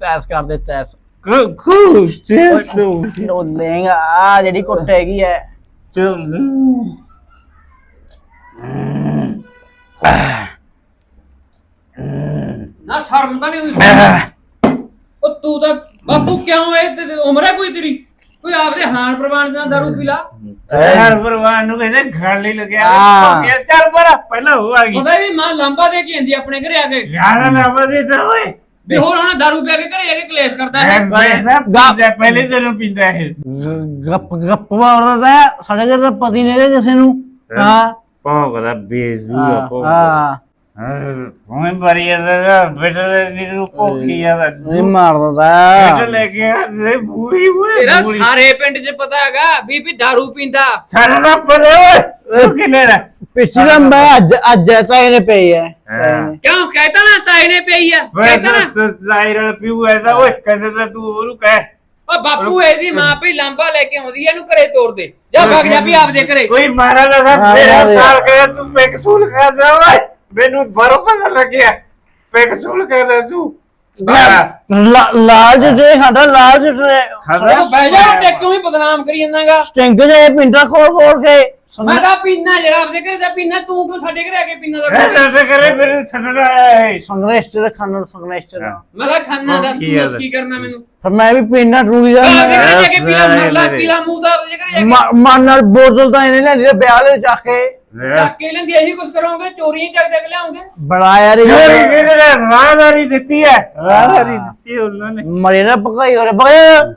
ਤੈਸ ਕਰ ਦੇ ਤੈਸ। ਕੁ ਕੁ ਚੇਸੋ ਉਹ ਲੇਗਾ ਆ ਜਿਹੜੀ ਕੁੱਟ ਹੈਗੀ ਐ। ਚੱਲ ਨਾ ਸ਼ਰਮ ਤਾਂ ਨਹੀਂ ਹੋਈ ਉਹ ਤੂੰ ਤਾਂ ਬਾਪੂ ਕਿਉਂ ਇਹ ਤੇ ਉਮਰ ਹੈ ਕੋਈ ਤੇਰੀ? ਕੋਈ ਆਪਦੇ ਹਾਨ ਪ੍ਰਵਾਨ ਦਾ ਦਾਰੂ ਪੀ ਲਾ। ਹਰ ਪਰਵਾਨ ਨੂੰ ਕਹਿੰਦੇ ਖਾਲੀ ਲੱਗਿਆ। ਹਾਂ। ਚੱਲ ਪਰ ਪਹਿਲਾਂ ਹੋ ਆ ਗਈ। ਉਹਦਾ ਵੀ ਮਾਂ ਲਾਂਬਾ ਦੇ ਕੇ ਆਂਦੀ ਆਪਣੇ ਘਰੇ ਆ ਕੇ। ਯਾਰ ਨਾ ਬਦੇ ਤਾਂ ਓਏ। ਵੀ ਹੋਰ ਹੁਣ ਦਾਰੂ ਪੀ ਕੇ ਘਰੇ ਆ ਕੇ ਕਲੇਸ਼ ਕਰਦਾ ਹੈ। ਗਾ ਪਹਿਲੇ ਦਿਨੋਂ ਪੀਂਦਾ ਇਹ। ਗੱਪ ਗੱਪ ਮਾਰਦਾ ਸਾਡੇ ਘਰ ਦਾ ਪਤੀ ਨੇ ਕਿਸੇ ਨੂੰ। ਹਾਂ। ਭੌਂਕਦਾ ਬੇਜ਼ੂਆ ਹਾਂ ਭੌਂਕਦਾ। ਹਾਂ ਬਰੀ ਇਹਦਾ ਬੇਟਾ ਦੇ ਨੂੰ ਭੌਂਕੀ ਜਾਂਦਾ ਨਹੀਂ ਮਾਰਦਾ ਬੇਟਾ ਤਾ ਲੈ ਕੇ ਆ ਤੇ ਬੂਰੀ ਬੂਰੀ ਤੇਰਾ ਸਾਰੇ ਪਿੰਡ 'ਚ ਪਤਾ ਹੈਗਾ ਵੀ ਵੀ ਦਾਰੂ ਪੀਂਦਾ। ਸਾਰਾ ਦਾ ਪਰੇ ਓਏ ਤੂੰ ਕਿਨੇ ਦਾ? ਮੈਂ ਅੱਜ ਅੱਜ ਤਾਂ ਇਹਨੇ ਪਈ ਐ ਕਿਉਂ? ਕਹਿਤਾ ਨਾ ਤਾਈ ਨੇ ਪਈ ਆ ਕਹਿਤਾ ਨਾ। ਤੂੰ ਜ਼ਾਇਰਲ ਪੀੂ ਐਦਾ ਓਏ ਕਦੇ ਤਾਂ ਤੂੰ ਉਹਨੂੰ ਕਹਿ। ਉਹ ਬਾਪੂ ਇਹਦੀ ਮਾਂ ਭਈ ਲਾਂਬਾ ਲੈ ਕੇ ਆਉਂਦੀ ਐ ਇਹਨੂੰ ਘਰੇ ਤੋੜ ਦੇ। ਜਾ ਭੱਗ ਜਾ ਵੀ ਆਪਦੇ ਘਰੇ। ਕੋਈ ਮਾਰਾ ਹਾਂ, ਤੇਰਾ ਹਾਂ, ਸਾਲ ਕਰਿਆ ਤੂੰ ਪੈਕ ਸੂਲ ਕਰਦਾ ਓਏ। ਮੈਨੂੰ ਬਰੋ ਪਤਾ ਲੱਗਿਆ। ਪੈਕ ਸੂਲ ਕਰਦਾ ਤੂੰ ਲਾਲ ਜਿੱਤੇ ਖਾਂਦਾ ਲਾਲ ਜਿੱਤੇ ਉਹ ਬਹਿ ਜਾ ਤੇ ਕਿਉਂ ਹੀ ਬਦਨਾਮ ਕਰੀ ਜਾਂਦਾਗਾ? ਸਟਿੰਗ ਜੇ ਪਿੰਡਾ ਖੋਲ ਖੋਲ ਕੇ ਮੈਂ ਤਾਂ ਪੀਣਾ ਜਿਹੜਾ ਆਪਦੇ ਘਰੇ ਦਾ ਪੀਣਾ ਤੂੰ ਕਿਉਂ ਸਾਡੇ ਘਰੇ ਆ ਕੇ ਪੀਣਾ ਦਾ ਐਸੇ ਕਰੇ ਫਿਰ ਛੱਡਣਾ ਹੈ ਸੰਗਰੇਸਟ ਦਾ ਖਾਣਾ ਸੰਗਰੇਸਟ ਦਾ ਮੈਂ ਤਾਂ ਖਾਣਾ ਦੱਸ ਕੀ ਕਰਨਾ ਮੈਨੂੰ? ਫਿਰ ਮੈਂ ਵੀ ਦਾ ਆਪਦੇ ਘਰੇ ਜਾ ਕੇ Yes, ਪੀਲਾ ਮਰ ਲਾ। ਮੇਰੇ। ਪੀਲਾ ਮੂੰਹ ਦਾ ਆਪਦੇ ਘਰੇ ਜਾ ਕੇ। ਮਾ- ਮਨ ਨਾਲ ਬੋਤਲ ਤਾਂ ਇਹਨੇ ਲੈਂਦੀ ਤੇ ਵਿਆਹ ਲੈ ਜਾ ਕੇ। ਚੱਕ ਕੇ ਲੈਂਦੀ ਇਹੀ ਕੁਝ ਕਰੋਗੇ ਚੋਰੀਆਂ ਚੱਕ ਚੱਕ ਲਿਆਉਂਗੇ। ਬੜਾ ਯਾਰ ਇਹ ਯਾਰ ਕਿਹਨੇ ਰਾਹਦਾਰੀ ਦਿੱਤੀ ਹੈ। ਰਾਹਦਾਰੀ ਦਿੱਤੀ ਉਹਨਾਂ ਨੇ। ਮਰੇ ਨਾ ਪਕਾਈ ਹੋਰੇ ਪਕਾਈ